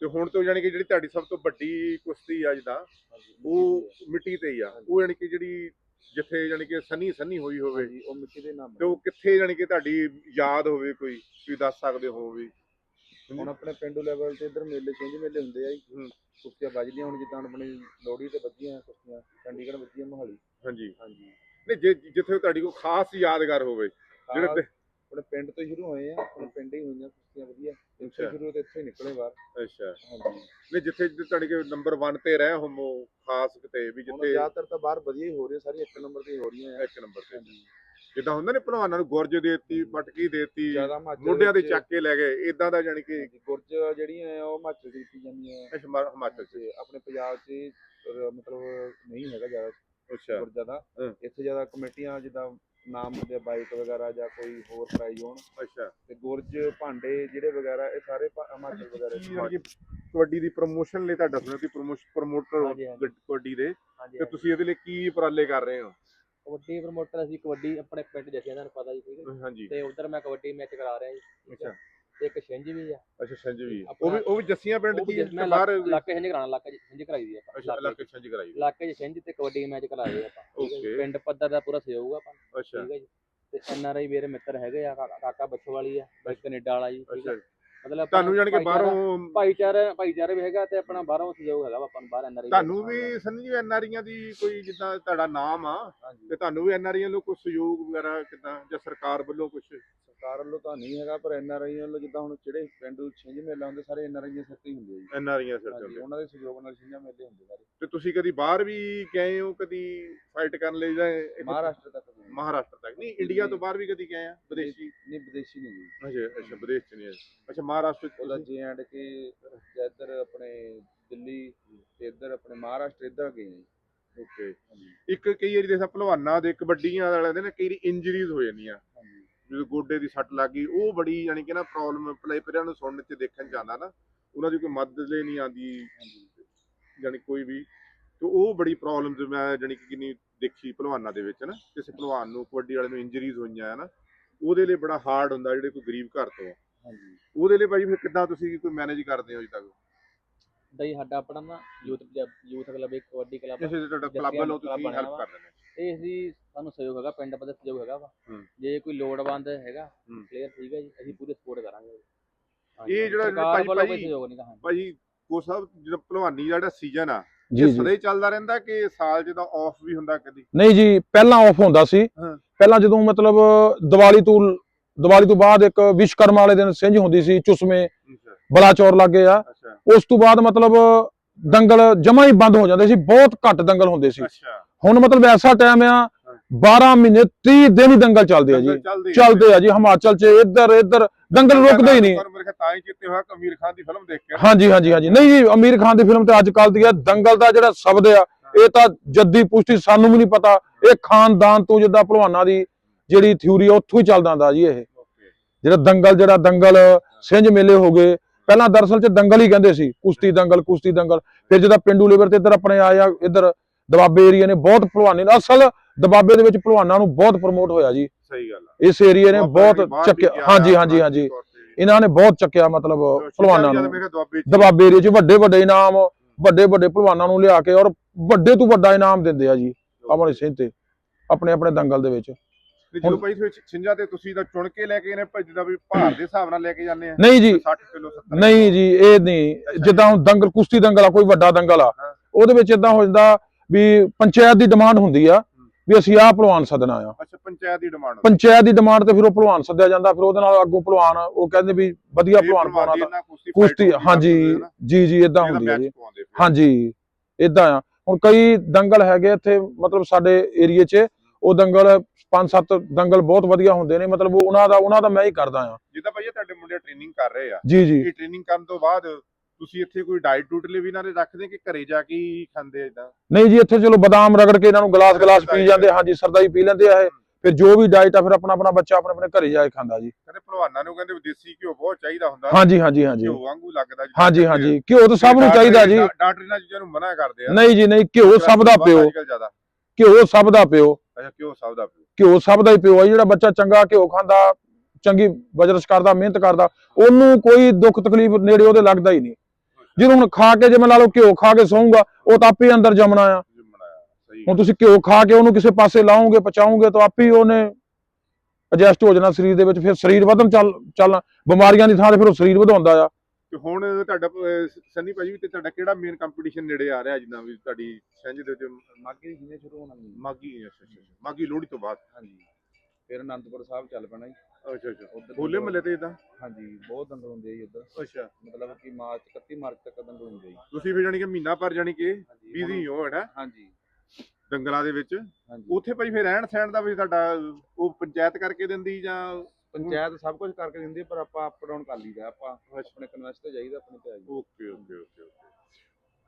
B: ਤੇ ਹੁਣ ਤੋਂ ਜਾਨੀ ਕਿ ਜਿਹੜੀ ਤੁਹਾਡੀ ਸਭ ਤੋਂ ਵੱਡੀ ਕੁਸ਼ਤੀ ਆ ਜਿੱਦਾਂ
C: ਹਾਂਜੀ,
B: ਉਹ ਮਿੱਟੀ ਤੇ ਹੀ ਆ। ਉਹ ਜਾਨੀ ਕਿ ਜਿਹੜੀ ਜਿੱਥੇ ਜਾਨੀ ਕਿ ਸੰਨੀ ਸੰਨੀ ਹੋਈ ਹੋਵੇ।
C: ਹਾਂਜੀ, ਉਹ ਮਿੱਟੀ ਦੇ ਨਾਮ
B: ਤੇ ਉਹ ਕਿੱਥੇ ਜਾਨੀ ਕਿ ਤੁਹਾਡੀ ਯਾਦ ਹੋਵੇ ਕੋਈ ਤੁਸੀਂ ਦੱਸ ਸਕਦੇ ਹੋ ਵੀ?
C: ਹੁਣ ਆਪਣੇ ਪਿੰਡੂ ਲੈਵਲ ਤੇ ਇਧਰ ਮੇਲੇ ਛਿੰਝ ਮੇਲੇ ਹੁੰਦੇ ਆ ਜੀ।
B: ਹੂੰ।
C: ਕੁਸ਼ਤੀਆਂ ਵੱਜਦੀਆਂ ਹੁਣ ਜਿੱਦਾਂ ਆਪਣੀ ਲੋਹੜੀ ਤੇ ਵੱਜੀਆਂ ਕੁਸ਼ਤੀਆਂ ਚੰਡੀਗੜ੍ਹ ਵੱਜੀਆਂ ਮੋਹਾਲੀ।
B: ਹਾਂਜੀ।
C: ਹਾਂਜੀ।
B: ਨਹੀਂ ਜੇ ਜਿੱਥੇ ਤੁਹਾਡੀ ਕੋਈ ਖਾਸ ਯਾਦਗਾਰ ਹੋਵੇ ਜਿਹੜੇ
C: ਆਪਣੇ ਪਿੰਡ ਤੋਂ ਹੀ ਸ਼ੁਰੂ ਹੋਏ ਆ ਆਪਣੇ ਪਿੰਡ ਹੀ ਹੋਈਆਂ ਕੁਸ਼ਤੀਆਂ ਵਧੀਆ। ਇੱਥੇ। ਸ਼ੁਰੂ ਤੇ ਇੱਥੇ ਹੀ ਨਿਕਲੇ ਬਾਹਰ।
B: ਅੱਛਾ।
C: ਹਾਂਜੀ।
B: ਨਹੀਂ ਜਿੱਥੇ ਤੁਹਾਡੇ ਕੇ ਨੰਬਰ 1 ਤੇ ਰਹੇ ਹੋਮੋ ਖਾਸ ਕਿਤੇ ਵੀ ਜਿੱਥੇ
C: ਜ਼ਿਆਦਾਤਰ ਤਾਂ ਬਾਹਰ ਵਧੀਆ ਹੀ ਹੋ ਰਹੀ ਸਾਰੀ ਇੱਕ ਨੰਬਰ ਤੇ ਹੀ ਹੋ ਰਹੀਆਂ ਆ।
B: ਇੱਕ ਨੰਬਰ ਤੇ।
C: ਹਾਂਜੀ।
B: ਜਿੱਦਾਂ ਹੁੰਦਾ ਨੇ ਭਲਵਾਨਾਂ ਨੂੰ ਗੁਰਜ ਦੇਤੀ ਪਟਕੀ ਦੇਤੀ
C: ਜ਼ਿਆਦਾ ਹਿਮਾਚਲ
B: ਮੋਢਿਆਂ ਦੇ
C: ਵਿੱਚ-
B: ਚੱਕ ਕੇ ਲੈ ਗਏ ਇਦਾਂ ਦਾ ਜਾਨੀ ਕਿ
C: ਗੁਰਜ ਜਿਹੜੀਆਂ ਆ ਉਹ ਹਿਮਾਚਲ ਕੀਤੀ ਜਾਂਦੀਆਂ ਆ।
B: ਹਿਮਾ- ਹਿਮਾਚਲ ਚ।
C: ਤੇ ਆਪਣੇ ਪੰਜਾਬ 'ਚ ਅਹ, ਮਤਲਬ ਨਹੀਂ ਹੈਗਾ ਜ਼ਿਆਦਾ
B: ਅੱਛਾ।
C: ਗੁਰਜਾਂ ਦਾ।
B: ਹਾਂ।
C: ਇੱਥੇ ਜ਼ਿਆਦਾ ਕਮੇਟੀਆਂ ਜਿੱਦਾਂ ਨਾਮ ਹੁੰਦੇ ਆ ਬਾਈਕ ਵਗੈਰਾ ਜਾਂ ਕੋਈ ਹੋਰ ਪ੍ਰਾਈਜ਼ ਹੋਣ।
B: ਅੱਛਾ।
C: ਤੇ ਗੁਰਜ ਭਾਂਡੇ ਜਿਹੜੇ ਵਗੈਰਾ ਇਹ ਸਾਰੇ ਭਾ- ਹਿਮਾਚਲ ਵਗੈਰਾ ਚ
B: ਕਿ ਕਬੱਡੀ ਦੀ ਪ੍ਰੋਮੋਸ਼ਨ ਲਈ ਤੁਹਾਡਾ ਸੁਣਿਆ ਪ੍ਰੋਮੋਸ਼ਨ ਪ੍ਰੋਮੋਟਰ
D: ਹਾਂਜੀ, ਹਾਂਜੀ।
B: ਕਬੱਡੀ ਦੇ।
D: ਹਾਂਜੀ
B: ਤੇ ਤੁਸੀਂ ਇਹਦੇ ਲਈ ਕੀ ਉਪਰਾਲੇ ਕਰ ਰਹੇ ਹੋ?
D: ਕਬੱਡੀ ਪ੍ਰਮੋਟਰ ਅਸੀਂ ਕਬੱਡੀ ਆਪਣੇ ਪਿੰਡ ਜੱਸੀਆਂ ਤੁਹਾਨੂੰ ਪਤਾ ਜੀ ਠੀਕ ਹੈ।
B: ਹਾਂਜੀ।
D: ਤੇ ਉਧਰ ਮੈਂ ਕਬੱਡੀ ਮੈਚ ਕਰਾ ਰਿਹਾ ਜੀ ਠੀਕ ਹੈ।
B: ਅੱਛਾ।
D: ਤੇ ਇੱਕ ਛਿੰਝ ਵੀ ਆ।
B: ਅੱਛਾ ਸੰਜੂ ਵੀ ਉਹ ਵੀ ਉਹ ਵੀ ਜੱਸੀਆਂ ਪਿੰਡ
D: ਉਹ ਵੀ ਮੈਂ
B: ਬਾਹਰ
D: ਇਲਾਕੇ ਛਿੰਝ ਕਰਾਣਾ ਇਲਾਕੇ 'ਚ ਛਿੰਝ ਕਰਾਈ ਦੀ ਆ
B: ਅੱਛਾ
D: ਇਲਾਕੇ
B: ਇਲਾਕੇ ਸੰਜ ਕਰਾਈ
D: ਇਲਾਕੇ 'ਚ ਛਿੰਝ ਤੇ ਕਬੱਡੀ ਮੈਚ ਕਰਾਏ ਆਪਾਂ ਠੀਕ ਹੈ ਜੀ।
B: Okay.
D: ਪਿੰਡ ਪੱਧਰ ਦਾ ਪੂਰਾ ਸਹਿਯੋਗ ਆ ਆਪਾਂ
B: ਅੱਛਾ।
D: ਠੀਕ ਹੈ ਜੀ? ਤੇ ਐਨ ਆਰ ਆਈ ਮੇਰੇ ਮਿੱਤਰ ਹੈਗੇ ਆ ਕਾ- ਕਾਕਾ ਬੱਚੋ ਵਾਲੀ ਆ ਬਾਈ ਕੈਨੇਡਾ ਵਾਲਾ ਜੀ ਠੀਕ ਹੈ?
B: ਅੱਛਾ।
D: ਮਤਲਬ
B: ਤੁਹਾਨੂੰ ਜਾਣੀ ਕਿ ਬਾਹਰੋਂ
D: ਭਾਈਚਾਰਾ ਭਾਈਚਾਰਾ ਵੀ ਹੈਗਾ ਤੇ ਆਪਣਾ ਬਾਹਰੋਂ ਸਹਿਯੋਗ ਹੈਗਾ ਆਪਾਂ ਨੂੰ ਬਾਹਰ ਐਨ ਆਰ ਆਈ
B: ਤੁਹਾਨੂੰ ਵੀ ਸੰਨੀ ਜੀ ਐਨਆਰੀਆਂ ਦੀ ਕੋਈ ਜਿੱਦਾਂ ਤੁਹਾਡਾ ਨਾਮ ਆ ਤੇ ਤੁਹਾਨੂੰ ਵੀ ਐਨਆਰੀਆਂ ਵੱਲੋਂ ਕੋਈ ਸਹਿਯੋਗ ਵਗੈਰਾ ਕਿਦਾਂ ਜਾਂ ਸਰਕਾਰ ਵੱਲੋਂ ਕੁਝ
C: ਸਰਕਾਰ ਵੱਲੋਂ ਤਾਂ ਨਹੀਂ ਹੈਗਾ ਪਰ ਐਨ ਆਰ ਆਈ ਵੱਲੋਂ ਜਿੱਦਾਂ ਹੁਣ ਜਿਹੜੇ ਪਿੰਡੂ ਛਿੰਝ ਮੇਲਾ ਹੁੰਦੇ ਸਾਰੇ ਐਨ ਆਰ ਆਈ ਦੇ ਸਿਰ ਤੇ ਹੀ ਹੁੰਦੇ ਆ ਜੀ।
B: ਐਨਆਰੀਆਂ ਸਿਰ ਤੇ
C: ਉਹਨਾਂ ਦੇ ਸਹਿਯੋਗ ਨਾਲ ਛਿੰਝਾਂ ਮੇਲੇ ਹੁੰਦੇ ਸਾਰੇ।
B: ਤੇ ਤੁਸੀਂ ਕਦੀ ਬਾਹਰ ਵੀ ਗਏ ਹੋ ਕਦੀ ਫਾਈਟ ਕਰਨ ਲਈ ਜਾਂ
C: ਮਹਾਰਾਸ਼ਟਰ ਤੱਕ।
B: ਮਹਾਰਾਸ਼ਟਰ ਤੱਕ। ਨਹੀਂ ਇੰਡੀਆ ਤੋਂ ਬਾਹਰ ਵੀ ਕਦੀ ਗਏ ਆ? ਵਿਦੇਸ਼ੀ?
C: ਨਹੀਂ ਵਿਦੇਸ਼ੀ ਨਹੀਂ ਜੀ
B: ਅੱਛਾ ਅੱਛਾ ਵਿਦੇਸ਼ ਚ ਨਹੀਂ। ਅੱਛਾ ਮਹਾਰਾਸ਼ਟਰ
C: ਜੇ ਐਂਡ ਕੇ ਇੱਧਰ ਆਪਣੇ ਦਿੱਲੀ ਤੇ ਇੱਧਰ ਆਪਣੇ ਮਹਾਰਾਸ਼ਟਰ ਇੱਧਰ ਗਏ ਜੀ।
B: ਓਕੇ। ਇੱਕ ਕਈ ਵਾਰੀ ਦੇਖਾ ਭਲਵਾਨਾਂ ਦੇ ਕਬੱਡੀਆਂ ਵਾਲਿਆਂ ਦੇ ਨਾ, ਕਈ ਇੰਜਰੀਜ਼ ਹੋ ਜਾਂਦੀਆਂ।
C: ਹਾਂਜੀ
B: ਗੋਡੇ ਦੀ ਸੱਟ ਲੱਗ ਗਈ, ਉਹ ਬੜੀ ਯਾਨੀ ਕਿ ਨਾ ਪ੍ਰੋਬਲਮ ਪਲੇਅਰਾਂ ਨੂੰ ਸੁਣਨ ਚ ਦੇਖਣ ਜਾਂਦਾ ਆਉਂਦਾ ਨਾ, ਉਹਨਾਂ ਦੀ ਕੋਈ ਮਦਦ ਲਈ ਨਹੀਂ ਆਉਂਦੀ। ਯਾਨੀ ਕੋਈ ਵੀ, ਤੇ ਉਹ ਬੜੀ ਪ੍ਰੋਬਲਮ ਮੈਂ ਯਾਨੀ ਕਿ ਕਿੰਨੀ ਦੇਖੀ ਭਲਵਾਨਾਂ ਦੇ ਵਿੱਚ ਨਾ, ਕਿਸੇ ਭਲਵਾਨ ਨੂੰ ਕਬੱਡੀ ਵਾਲੇ ਨੂੰ ਇੰਜਰੀਜ਼ ਹੋਈਆਂ ਹੈ ਨਾ, ਉਹਦੇ ਲਈ ਬੜਾ ਹਾਰਡ ਹੁੰਦਾ, ਜਿਹੜੇ ਕੋਈ ਗਰੀਬ ਘਰ ਤੋਂ ਉਹਦੇ ਲਈ ਭਾਜੀ ਫਿਰ ਕਿੱਦਾਂ ਤੁਸੀਂ ਕੋਈ ਮੈਨੇਜ ਕਰਦੇ ਹੋ ਅਜੇ ਤੱਕ?
D: ਦਈ ਸਾਡਾ ਆਪਣਾ ਨਾ ਯੂਥ ਯੂਥ ਕਲੱਬ ਇੱਕ ਕਬੱਡੀ ਕਲੱਬ
B: ਕਿਸੇ ਤੁਹਾਡਾ ਕਲੱਬ ਵੱਲੋਂ ਤੁਸੀਂ ਹੈਲਪ। ਕਰ ਦਿੰਦੇ ਹੋ?
D: ਇਹ ਅਸੀਂ ਸਾਨੂੰ ਸਹਿਯੋਗ ਹੈਗਾ ਪਿੰਡ ਪੱਧਰ ਸਹਿਯੋਗ ਹੈਗਾ ਵਾ। ਜੇ ਕੋਈ ਲੋੜਵੰਦ ਹੈਗਾ। ਪਲੇਅਰ ਠੀਕ ਹੈ ਜੀ ਅਸੀਂ ਪੂਰੀ ਸਪੋਰਟ ਕਰਾਂਗੇ।
B: ਇਹ ਜਿਹੜਾ
D: ਨਹੀਂ ਕਹਾਂ
B: ਭਾਜੀ ਕੋ ਸਾਹਿਬ ਜਦੋਂ ਭਲਵਾਨੀ ਦਾ ਜਿਹੜਾ ਸੀਜ਼ਨ ਆ
A: ਜੀ
B: ਇਹ
A: ਜੀ
B: ਸਦਾ ਹੀ ਚੱਲਦਾ ਰਹਿੰਦਾ ਕਿ ਸਾਲ ਜਿਹਦਾ ਆਫ ਵੀ ਹੁੰਦਾ ਕਦੀ?
A: ਨਹੀਂ ਜੀ ਪਹਿਲਾਂ ਆਫ ਹੁੰਦਾ ਸੀ। ਪਹਿਲਾਂ ਜਦੋਂ ਮਤਲਬ ਦੀਵਾਲੀ ਤੋਂ ਦੀਵਾਲੀ ਤੋਂ ਬਾਅਦ ਇੱਕ ਵਿਸ਼ਕਰਮਾ ਵਾਲੇ ਦਿਨ ਸਿੰਝ ਹੁੰਦੀ ਸੀ ਚੁਸਮੇ ਬਲਾਚੌਰ ਲੱਗੇ ਆ। ਉਸ ਤੋਂ ਬਾਅਦ ਮਤਲਬ ਦੰਗਲ ਜਮਾ ਹੀ ਬੰਦ ਹੋ ਜਾਂਦੇ ਸੀ ਬਹੁਤ ਘੱਟ ਦੰਗਲ ਹੁੰਦੇ ਸੀ। ਹੁਣ ਮਤਲਬ ਐਸਾ ਟਾਈਮ ਆ 12 ਮਹੀਨੇ 30 ਦਿਨ ਹੀ ਦੰਗਲ ਚੱਲਦੇ ਆ ਜੀ। ਚੱਲਦੇ ਆ। ਜੀ ਹਿਮਾਚਲ 'ਚ ਇੱਧਰ ਇੱਧਰ ਦੰਗਲ ਰੁਕਦੇ ਹੀ ਨਹੀਂ।
B: ਪਰ ਮੇਰੇ ਖਿਆਲ ਤਾਂ ਹੀ ਚਿੱਤੇ ਹੋਇਆ ਕਿ ਅਮੀਰ ਖਾਨ ਦੀ ਫਿਲਮ ਦੇਖ ਕੇ। ਨਾ।
A: ਹਾਂਜੀ ਹਾਂਜੀ ਹਾਂਜੀ। ਨਹੀਂ ਜੀ ਅਮੀਰ ਖਾਨ ਦੀ ਫਿਲਮ ਤੇ ਅੱਜ ਕੱਲ ਦੀ ਆ ਦੰਗਲ ਦਾ ਜਿਹੜਾ ਸ਼ਬਦ ਆ ਇਹ ਤਾਂ ਜੱਦੀ ਪੁਸ਼ਟੀ ਸਾਨੂੰ ਵੀ ਨਹੀਂ ਪਤਾ। ਇਹ ਖਾਨਦਾਨ ਤੋਂ ਜਿੱਦਾਂ ਭਲਵਾਨਾਂ ਦੀ ਜਿਹੜੀ ਥਿਊਰੀ ਆ ਉੱਥੋਂ ਹੀ ਚੱਲਦਾ ਆਂਦਾ ਜੀ ਇਹ. ਜਿਹੜਾ ਦੰਗਲ ਜਿਹੜਾ ਦੰਗਲ ਸਿੰਝ ਮੇਲੇ ਹੋ ਗਏ। ਪਹਿਲਾਂ ਦਰਅਸਲ ਚ ਦੰਗਲ ਹੀ ਕਹਿੰਦੇ ਸੀ ਕੁਸ਼ਤੀ ਦੰਗਲ ਕੁਸ਼ਤੀ ਦੰਗਲ। ਫਿਰ ਜਦੋਂ ਪਿੰਡੂ ਲੇਵਰ ਤੇ ਇੱਧਰ ਆਪਣੇ ਆਇਆ ਇੱਧਰ ਦਬਾਬੇ ਏਰੀਆ ਨੇ ਬਹੁਤ ਭਲਵਾਨੀ ਨੇ ਅਸਲ ਦਬਾਬੇ ਦੇ ਵਿੱਚ ਭਲਵਾਨਾਂ ਨੂੰ ਬਹੁਤ ਪ੍ਰਮੋਟ ਹੋਇਆ ਜੀ।
B: ਸਹੀ ਗੱਲ ਆ।
A: ਇਸ ਏਰੀਆ ਨੇ ਬਹੁਤ ਚੱਕਿਆ। ਹਾਂਜੀ ਹਾਂਜੀ ਹਾਂਜੀ। ਇਹਨਾਂ ਨੇ ਬਹੁਤ ਚੱਕਿਆ ਮਤਲਬ ਭਲਵਾਨਾਂ ਨੂੰ। ਦਬਾਬੇ ਏਰੀਆ 'ਚ ਵੱਡੇ ਵੱਡੇ ਇਨਾਮ ਵੱਡੇ ਵੱਡੇ ਭਲਵਾਨਾਂ ਨੂੰ ਲਿਆ ਕੇ ਔਰ ਵੱਡੇ ਤੋਂ ਵੱਡਾ ਇਨਾਮ ਦਿੰਦੇ ਆ ਜੀ ਆਪਣੇ ਸਿੰਘ ਤੇ ਆਪਣੇ ਆਪਣੇ ਦੰਗਲ ਦੇ ਵਿੱਚ।
B: ਤੇ ਜਦੋਂ ਭਾਈ ਤੁਸੀਂ ਛਿੰਝਾਂ ਤੇ ਤੁਸੀਂ ਤਾਂ ਚੁਣ ਕੇ ਲੈ ਕੇ ਨੇ ਜਿੱਦਾਂ ਵੀ ਭਾਰ ਦੇ ਹਿਸਾਬ ਨਾਲ ਲੈ ਕੇ ਜਾਂਦੇ ਆ।
A: ਨਹੀਂ ਜੀ।
B: 60 ਕਿਲੋ 70
A: ਨਹੀਂ ਜੀ ਇਹ ਨਹੀਂ। ਜਿੱਦਾਂ ਹੁਣ ਦੰਗਲ ਕੁਸ਼ਤੀ ਦੰਗਲ ਆ ਕੋਈ ਵੱਡਾ ਦੰਗਲ ਆ। ਉਹਦੇ ਵਿੱਚ ਇਦਾਂ ਹੋ ਜਾਂਦਾ ਵੀ ਪੰਚਾਇਤ ਦੀ ਡਿਮਾਂਡ ਹੁੰਦੀ ਆ ਵੀ ਅਸੀਂ ਆਹ ਭਲਵਾਨ ਸੱਦਣਾ ਆ।
B: ਅੱਛਾ ਪੰਚਾਇਤ ਦੀ ਡਿਮਾਂਡ
A: ਪੰਚਾਇਤ ਦੀ ਡਿਮਾਂਡ ਤੇ ਫਿਰ ਉਹ ਭਲਵਾਨ ਸੱਦਿਆ ਜਾਂਦਾ ਫਿਰ ਉਹਦੇ ਨਾਲ ਅੱਗੋਂ ਭਲਵਾਨ ਉਹ ਕਹਿੰਦੇ ਵੀ ਵਧੀਆ ਭਲਵਾਨ ਪਾਉਣਾ ਤਾਂ ਕੁਸ਼ਤੀ ਹਾਂਜੀ ਜੀ ਜੀ ਇਦਾਂ ਹੁੰਦੀ ਹੈ ਜੀ। ਹਾਂਜੀ ਇਦਾਂ ਆ। ਹੁਣ ਕਈ ਦੰਗਲ ਹੈਗੇ ਇੱਥੇ ਮਤਲਬ ਸਾਡੇ ਏਰੀਏ 'ਚ ਉਹ ਦੰਗਲ ਪੰਜ ਸੱਤ ਦੰਗਲ ਬਹੁਤ ਵਧੀਆ ਹੁੰਦੇ ਨੇ ਮਤਲਬ ਉਹ ਉਹਨਾਂ ਦਾ ਉਹਨਾਂ ਦਾ ਮੈਂ ਹੀ ਕਰਦਾ ਆ
B: ਜਿੱਦਾਂ ਭਾਈ ਤੁਹਾਡੇ ਮੁੰਡੇ ਟ੍ਰੇਨਿੰਗ ਕਰ ਰਹੇ ਆ।
A: ਜੀ ਜੀ।
B: ਇਹ ਟ੍ਰੇਨਿੰਗ ਕਰਨ ਤੋਂ ਬਾਅਦ ਤੁਸੀਂ ਇੱਥੇ ਕੋਈ ਡਾਈਟ ਡੂਟ ਲਈ ਵੀ ਦੇ ਰੱਖਦੇ ਕਿ ਘਰੇ ਜਾ ਕੇ ਹੀ ਖਾਂਦੇ ਇਦਾਂ
A: ਨਹੀਂ ਜੀ ਇੱਥੇ ਚਲੋ ਬਦਾਮ ਰਗੜ ਕੇ ਇਹਨਾਂ ਨੂੰ ਗਲਾਸ ਗਲਾਸ ਪੀ ਜਾਂਦੇ ਹਾਂਜੀ ਸਰਦਾਈ ਪੀ ਲੈਂਦੇ ਆ ਇਹ। ਫਿਰ ਜੋ ਵੀ ਡਾਈਟ ਆ ਫਿਰ ਆਪਣਾ ਆਪਣਾ ਬੱਚਾ ਆਪਣੇ ਆਪਣੇ ਘਰੇ ਜਾ ਕੇ ਖਾਂਦਾ ਜੀ।
B: ਕਹਿੰਦੇ ਭਲਵਾਨਾਂ ਨੂੰ ਕਹਿੰਦੇ ਦੇਸੀ ਘਿਓ ਬਹੁਤ ਚਾਹੀਦਾ ਹੁੰਦਾ।
A: ਹਾਂਜੀ ਹਾਂਜੀ ਹਾਂਜੀ।
B: ਘਿਓ ਵਾਂਗੂ ਲੱਗਦਾ ਜੀ।
A: ਹਾਂਜੀ ਹਾਂਜੀ। ਘਿਓ ਤਾਂ ਸਭ ਨੂੰ ਚਾਹੀਦਾ ਜੀ।
B: ਡਾਕਟਰ ਇਹਨਾਂ ਚੀਜ਼ਾਂ ਨੂੰ ਮਨਾ ਕਰਦੇ ਆ।
A: ਨਹੀਂ ਜੀ ਨਹੀਂ। ਘਿਓ ਸਭ ਦਾ ਪਿਓ। ਘਿਓ ਸਭ ਦਾ ਪਿਓ।
B: ਅੱਛਾ ਘਿਓ ਸਭ ਦਾ ਪਿਓ।
A: ਘਿਓ ਸਭ ਦਾ ਹੀ ਪਿਓ ਆ, ਜਿਹੜਾ ਬੱਚਾ ਚੰਗਾ ਘਿਓ ਖਾਂਦਾ, ਚੰਗੀ ਵਜਰਸ ਕਰਦਾ, ਮਿਹਨਤ ਕਰਦਾ, ਉਹਨੂੰ ਕੋਈ ਦੁੱਖ ਤਕਲੀਫ ਨੇੜੇ ਉਹਦੇ ਲੱਗਦਾ ਹੀ ਨਹੀਂ। ਜਿਹਨੂੰ ਹੁਣ ਖਾ ਕੇ ਜਿਵੇਂ ਲਾ ਲਓ ਘਿਓ ਖਾ ਕੇ ਸੌਂਗਾ ਉਹ ਤਾਂ ਆਪੇ ਅੰਦਰ ਜੰਮਣਾ ਆ। ਹੁਣ ਤੁਸੀਂ ਘਿਓ ਖਾ ਕੇ ਉਹਨੂੰ ਕਿਸੇ ਪਾਸੇ ਲਾਓਗੇ ਪਚਾਓਗੇ ਤਾਂ ਆਪੇ ਉਹਨੇ ਐਡਜਸਟ ਹੋ ਜਾਣਾ ਸਰੀਰ ਦੇ ਵਿੱਚ, ਫਿਰ ਸਰੀਰ ਵਧਣ ਚੱਲ, ਚੱਲਣਾ। ਬਿਮਾਰੀਆਂ ਦੀ ਥਾਂ ਤੇ ਫਿਰ ਉਹ ਸਰੀਰ ਵਧਾਉਂਦਾ ਆ।
B: ਤੇ ਹੁਣ ਤੁਹਾਡਾ ਅਹ, ਸੰਨੀ ਭਾਜੀ ਤੇ ਤੁਹਾਡਾ ਕਿਹੜਾ ਮੇਨ ਕੰਪੀਟੀਸ਼ਨ ਨੇੜੇ ਆ ਰਿਹਾ ਜਿੱਦਾਂ ਵੀ ਤੁਹਾਡੀ ਸਿੰਜ ਦੇ ਵਿੱਚ?
C: ਮਾਗੀ ਜਿਹਨੇ ਸ਼ੁਰੂ ਹੋਣਾ ਜੀ।
B: ਮਾਗੀ ਅੱਛਾ ਅੱਛਾ ਅੱਛਾ, ਮਾਗੀ ਲੋਹੜੀ ਤੋਂ ਬਾਅਦ?
C: ਹਾਂਜੀ। ਫਿਰ ਅਨੰਦਪੁਰ ਸਾਹਿਬ ਚੱਲ ਪੈਣਾ ਜੀ।
B: ਅੱਛਾ ਅੱਛਾ।
C: ਉੱਧਰ
B: ਹੋਲੇ ਮਹੱਲੇ ਤੇ ਇਦਾਂ
C: ਹਾਂਜੀ ਬਹੁਤ ਦੰਗਲ ਹੁੰਦੇ ਆ ਜੀ ਉੱਧਰ।
B: ਅੱਛਾ।
C: ਮਤਲਬ ਕਿ ਮਾਰਚ 31 ਮਾਰਚ ਤੱਕ ਦੰਗਲ ਹੁੰਦੇ ਆ ਜੀ।
B: ਤੁਸੀਂ ਵੀ ਜਾਣੀ ਕਿ ਮਹੀਨਾ ਪਰ ਜਾਣੀ ਕਿ
C: ਹਾਂਜੀ
B: ਬਿਜ਼ੀ ਹੋ ਹੈ
C: ਹਾਂਜੀ।
B: ਦੰਗਲਾਂ ਦੇ ਵਿੱਚ?
C: ਹਾਂਜੀ।
B: ਉੱਥੇ ਭਾਈ ਫਿਰ ਰਹਿਣ ਸਹਿਣ ਦਾ ਵੀ ਤੁਹਾਡਾ ਉਹ ਪੰਚਾਇਤ ਕਰਕੇ ਦਿੰਦੀ ਜਾਂ
C: ਪੰਚਾਇਤ ਸਭ ਕੁਝ ਕਰਕੇ ਦਿੰਦੀ ਹੈ, ਪਰ ਆਪਾਂ ਅਪ ਡਾਊਨ ਕਰ ਲਈਦਾ ਆਪਾਂ ਆਪਣੇ ਕਨਵੈਸਟ ਤੇ ਜਾਈਦਾ ਆਪਣੇ ਤੇ ਆਈ
B: ਓਕੇ ਓਕੇ ਓਕੇ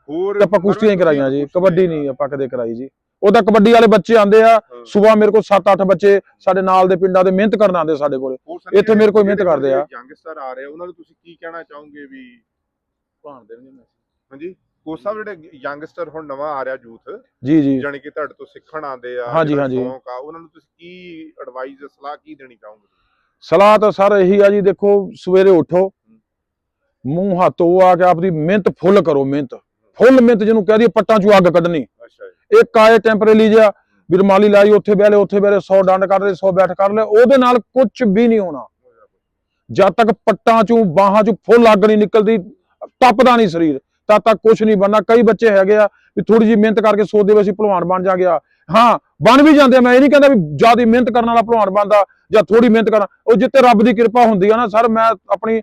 B: ਹੋਰ
A: ਆਪਾਂ ਕੁਸ਼ਤੀਆਂ ਹੀ ਕਰਾਈਆਂ ਜੀ ਕਬੱਡੀ ਨਹੀਂ ਆਪਾਂ ਕਦੇ ਕਰਾਈ ਜੀ। ਉਹਦਾ ਕਬੱਡੀ ਵਾਲੇ ਬੱਚੇ ਆਂਦੇ ਆ
B: ਹਾਂ।
A: ਸਵੇਰ ਮੇਰੇ ਕੋਲ 7-8 ਬੱਚੇ ਸਾਡੇ ਨਾਲ ਦੇ ਪਿੰਡਾਂ ਦੇ ਮਿਹਨਤ ਕਰਨ ਆਉਂਦੇ ਸਾਡੇ ਕੋਲੇ।
B: ਹੋਰ ਸੰਨੀ
A: ਇੱਥੇ ਮੇਰੇ ਕੋਲ ਮਿਹਨਤ ਕਰਦੇ ਆ।
B: ਯੰਗਸਟਰ ਆ ਰਹੇ ਆ ਉਹਨਾਂ ਨੂੰ ਤੁਸੀਂ ਕੀ ਕਹਿਣਾ ਚਾਹੋਗੇ ਵੀ
C: ਭਾਣ ਦੇਣਗੇ ਮੈਂ
B: ਹਾਂਜੀ? ਕੋਚ ਸਾਹਿਬ ਜਿਹੜੇ ਯੰਗਸਟਰ ਹੁਣ ਨਵਾਂ ਆ ਰਿਹਾ ਯੂਥ
A: ਜੀ ਜੀ।
B: ਜਾਣੀ ਕਿ ਤੁਹਾਡੇ ਤੋਂ ਸਿੱਖਣ ਆਉਂਦੇ ਆ
A: ਹਾਂਜੀ,
B: ਜਿਹੜਾ
A: ਹਾਂਜੀ।
B: ਸ਼ੌਂਕ ਆ ਉਹਨਾਂ ਨੂੰ ਤੁਸੀਂ ਕੀ ਐਡਵਾਈਸ ਸਲਾਹ ਕੀ ਦੇਣੀ ਚਾਹੋਗੇ?
A: ਸਲਾਹ ਤਾਂ ਸਰ ਇਹੀ ਆ ਜੀ ਦੇਖੋ ਸਵੇਰੇ ਉਠੋ ਮੂੰਹ ਹੱਥ ਧੋ ਆ ਕੇ ਆਪਦੀ ਮਿਹਨਤ ਫੁੱਲ ਕਰੋ ਮਿਹਨਤ। ਫੁੱਲ ਮਿਹਨਤ ਜਿਹਨੂੰ ਕਹਦੀ ਪੱਟਾਂ ਚੋਂ ਅੱਗ ਕੱਢਣੀ।
B: ਜੀ।
A: ਇੱਕ ਆਏ ਟੈਂਪਰੇਰੀ ਜਿਹਾ ਵੀ ਰੁਮਾਲੀ ਲਾਈ ਉੱਥੇ ਬਹਿ ਲੈ ਉੱਥੇ ਬਹਿ ਲੈ 100 ਡੰਡ ਕਰ ਲੈ 100 ਬੈਠ ਕਰ ਲੈ ਉਹਦੇ ਨਾਲ ਕੁਝ ਵੀ ਨਹੀਂ ਹੋਣਾ। ਜਦ ਤੱਕ ਪੱਟਾਂ ਚੋਂ ਬਾਹਾਂ ਚੋਂ ਫੁੱਲ ਅੱਗ ਨਹੀਂ ਨਿਕਲਦੀ ਤਪਦਾ ਨਹੀਂ ਸਰੀਰ ਤਦ ਤੱਕ ਕੁਝ ਨਹੀਂ ਬਣਨਾ। ਕਈ ਬੱਚੇ ਹੈਗੇ ਆ ਵੀ ਥੋੜੀ ਜਿਹੀ ਮਿਹਨਤ ਕਰਕੇ ਸੋਚਦੇ ਵੀ ਅਸੀਂ ਭਲਵਾਨ ਬਣ ਜਾ ਗਿਆ ਹਾਂ ਬਣ ਵੀ ਜਾਂਦੇ ਆ। ਮੈਂ ਇਹ ਨਹੀਂ ਕਹਿੰਦਾ ਵੀ ਜ਼ਿਆਦਾ ਮਿਹਨਤ ਕਰਨ ਵਾਲਾ ਭਲਵਾਨ ਬਣਦਾ ਜਾਂ ਥੋੜੀ ਮਿਹਨਤ ਕਰਨ। ਉਹ ਜਿੱਤੇ ਰੱਬ ਦੀ ਕਿਰਪਾ ਹੁੰਦੀ ਆ ਨਾ ਸਰ ਮੈਂ ਆਪਣੀ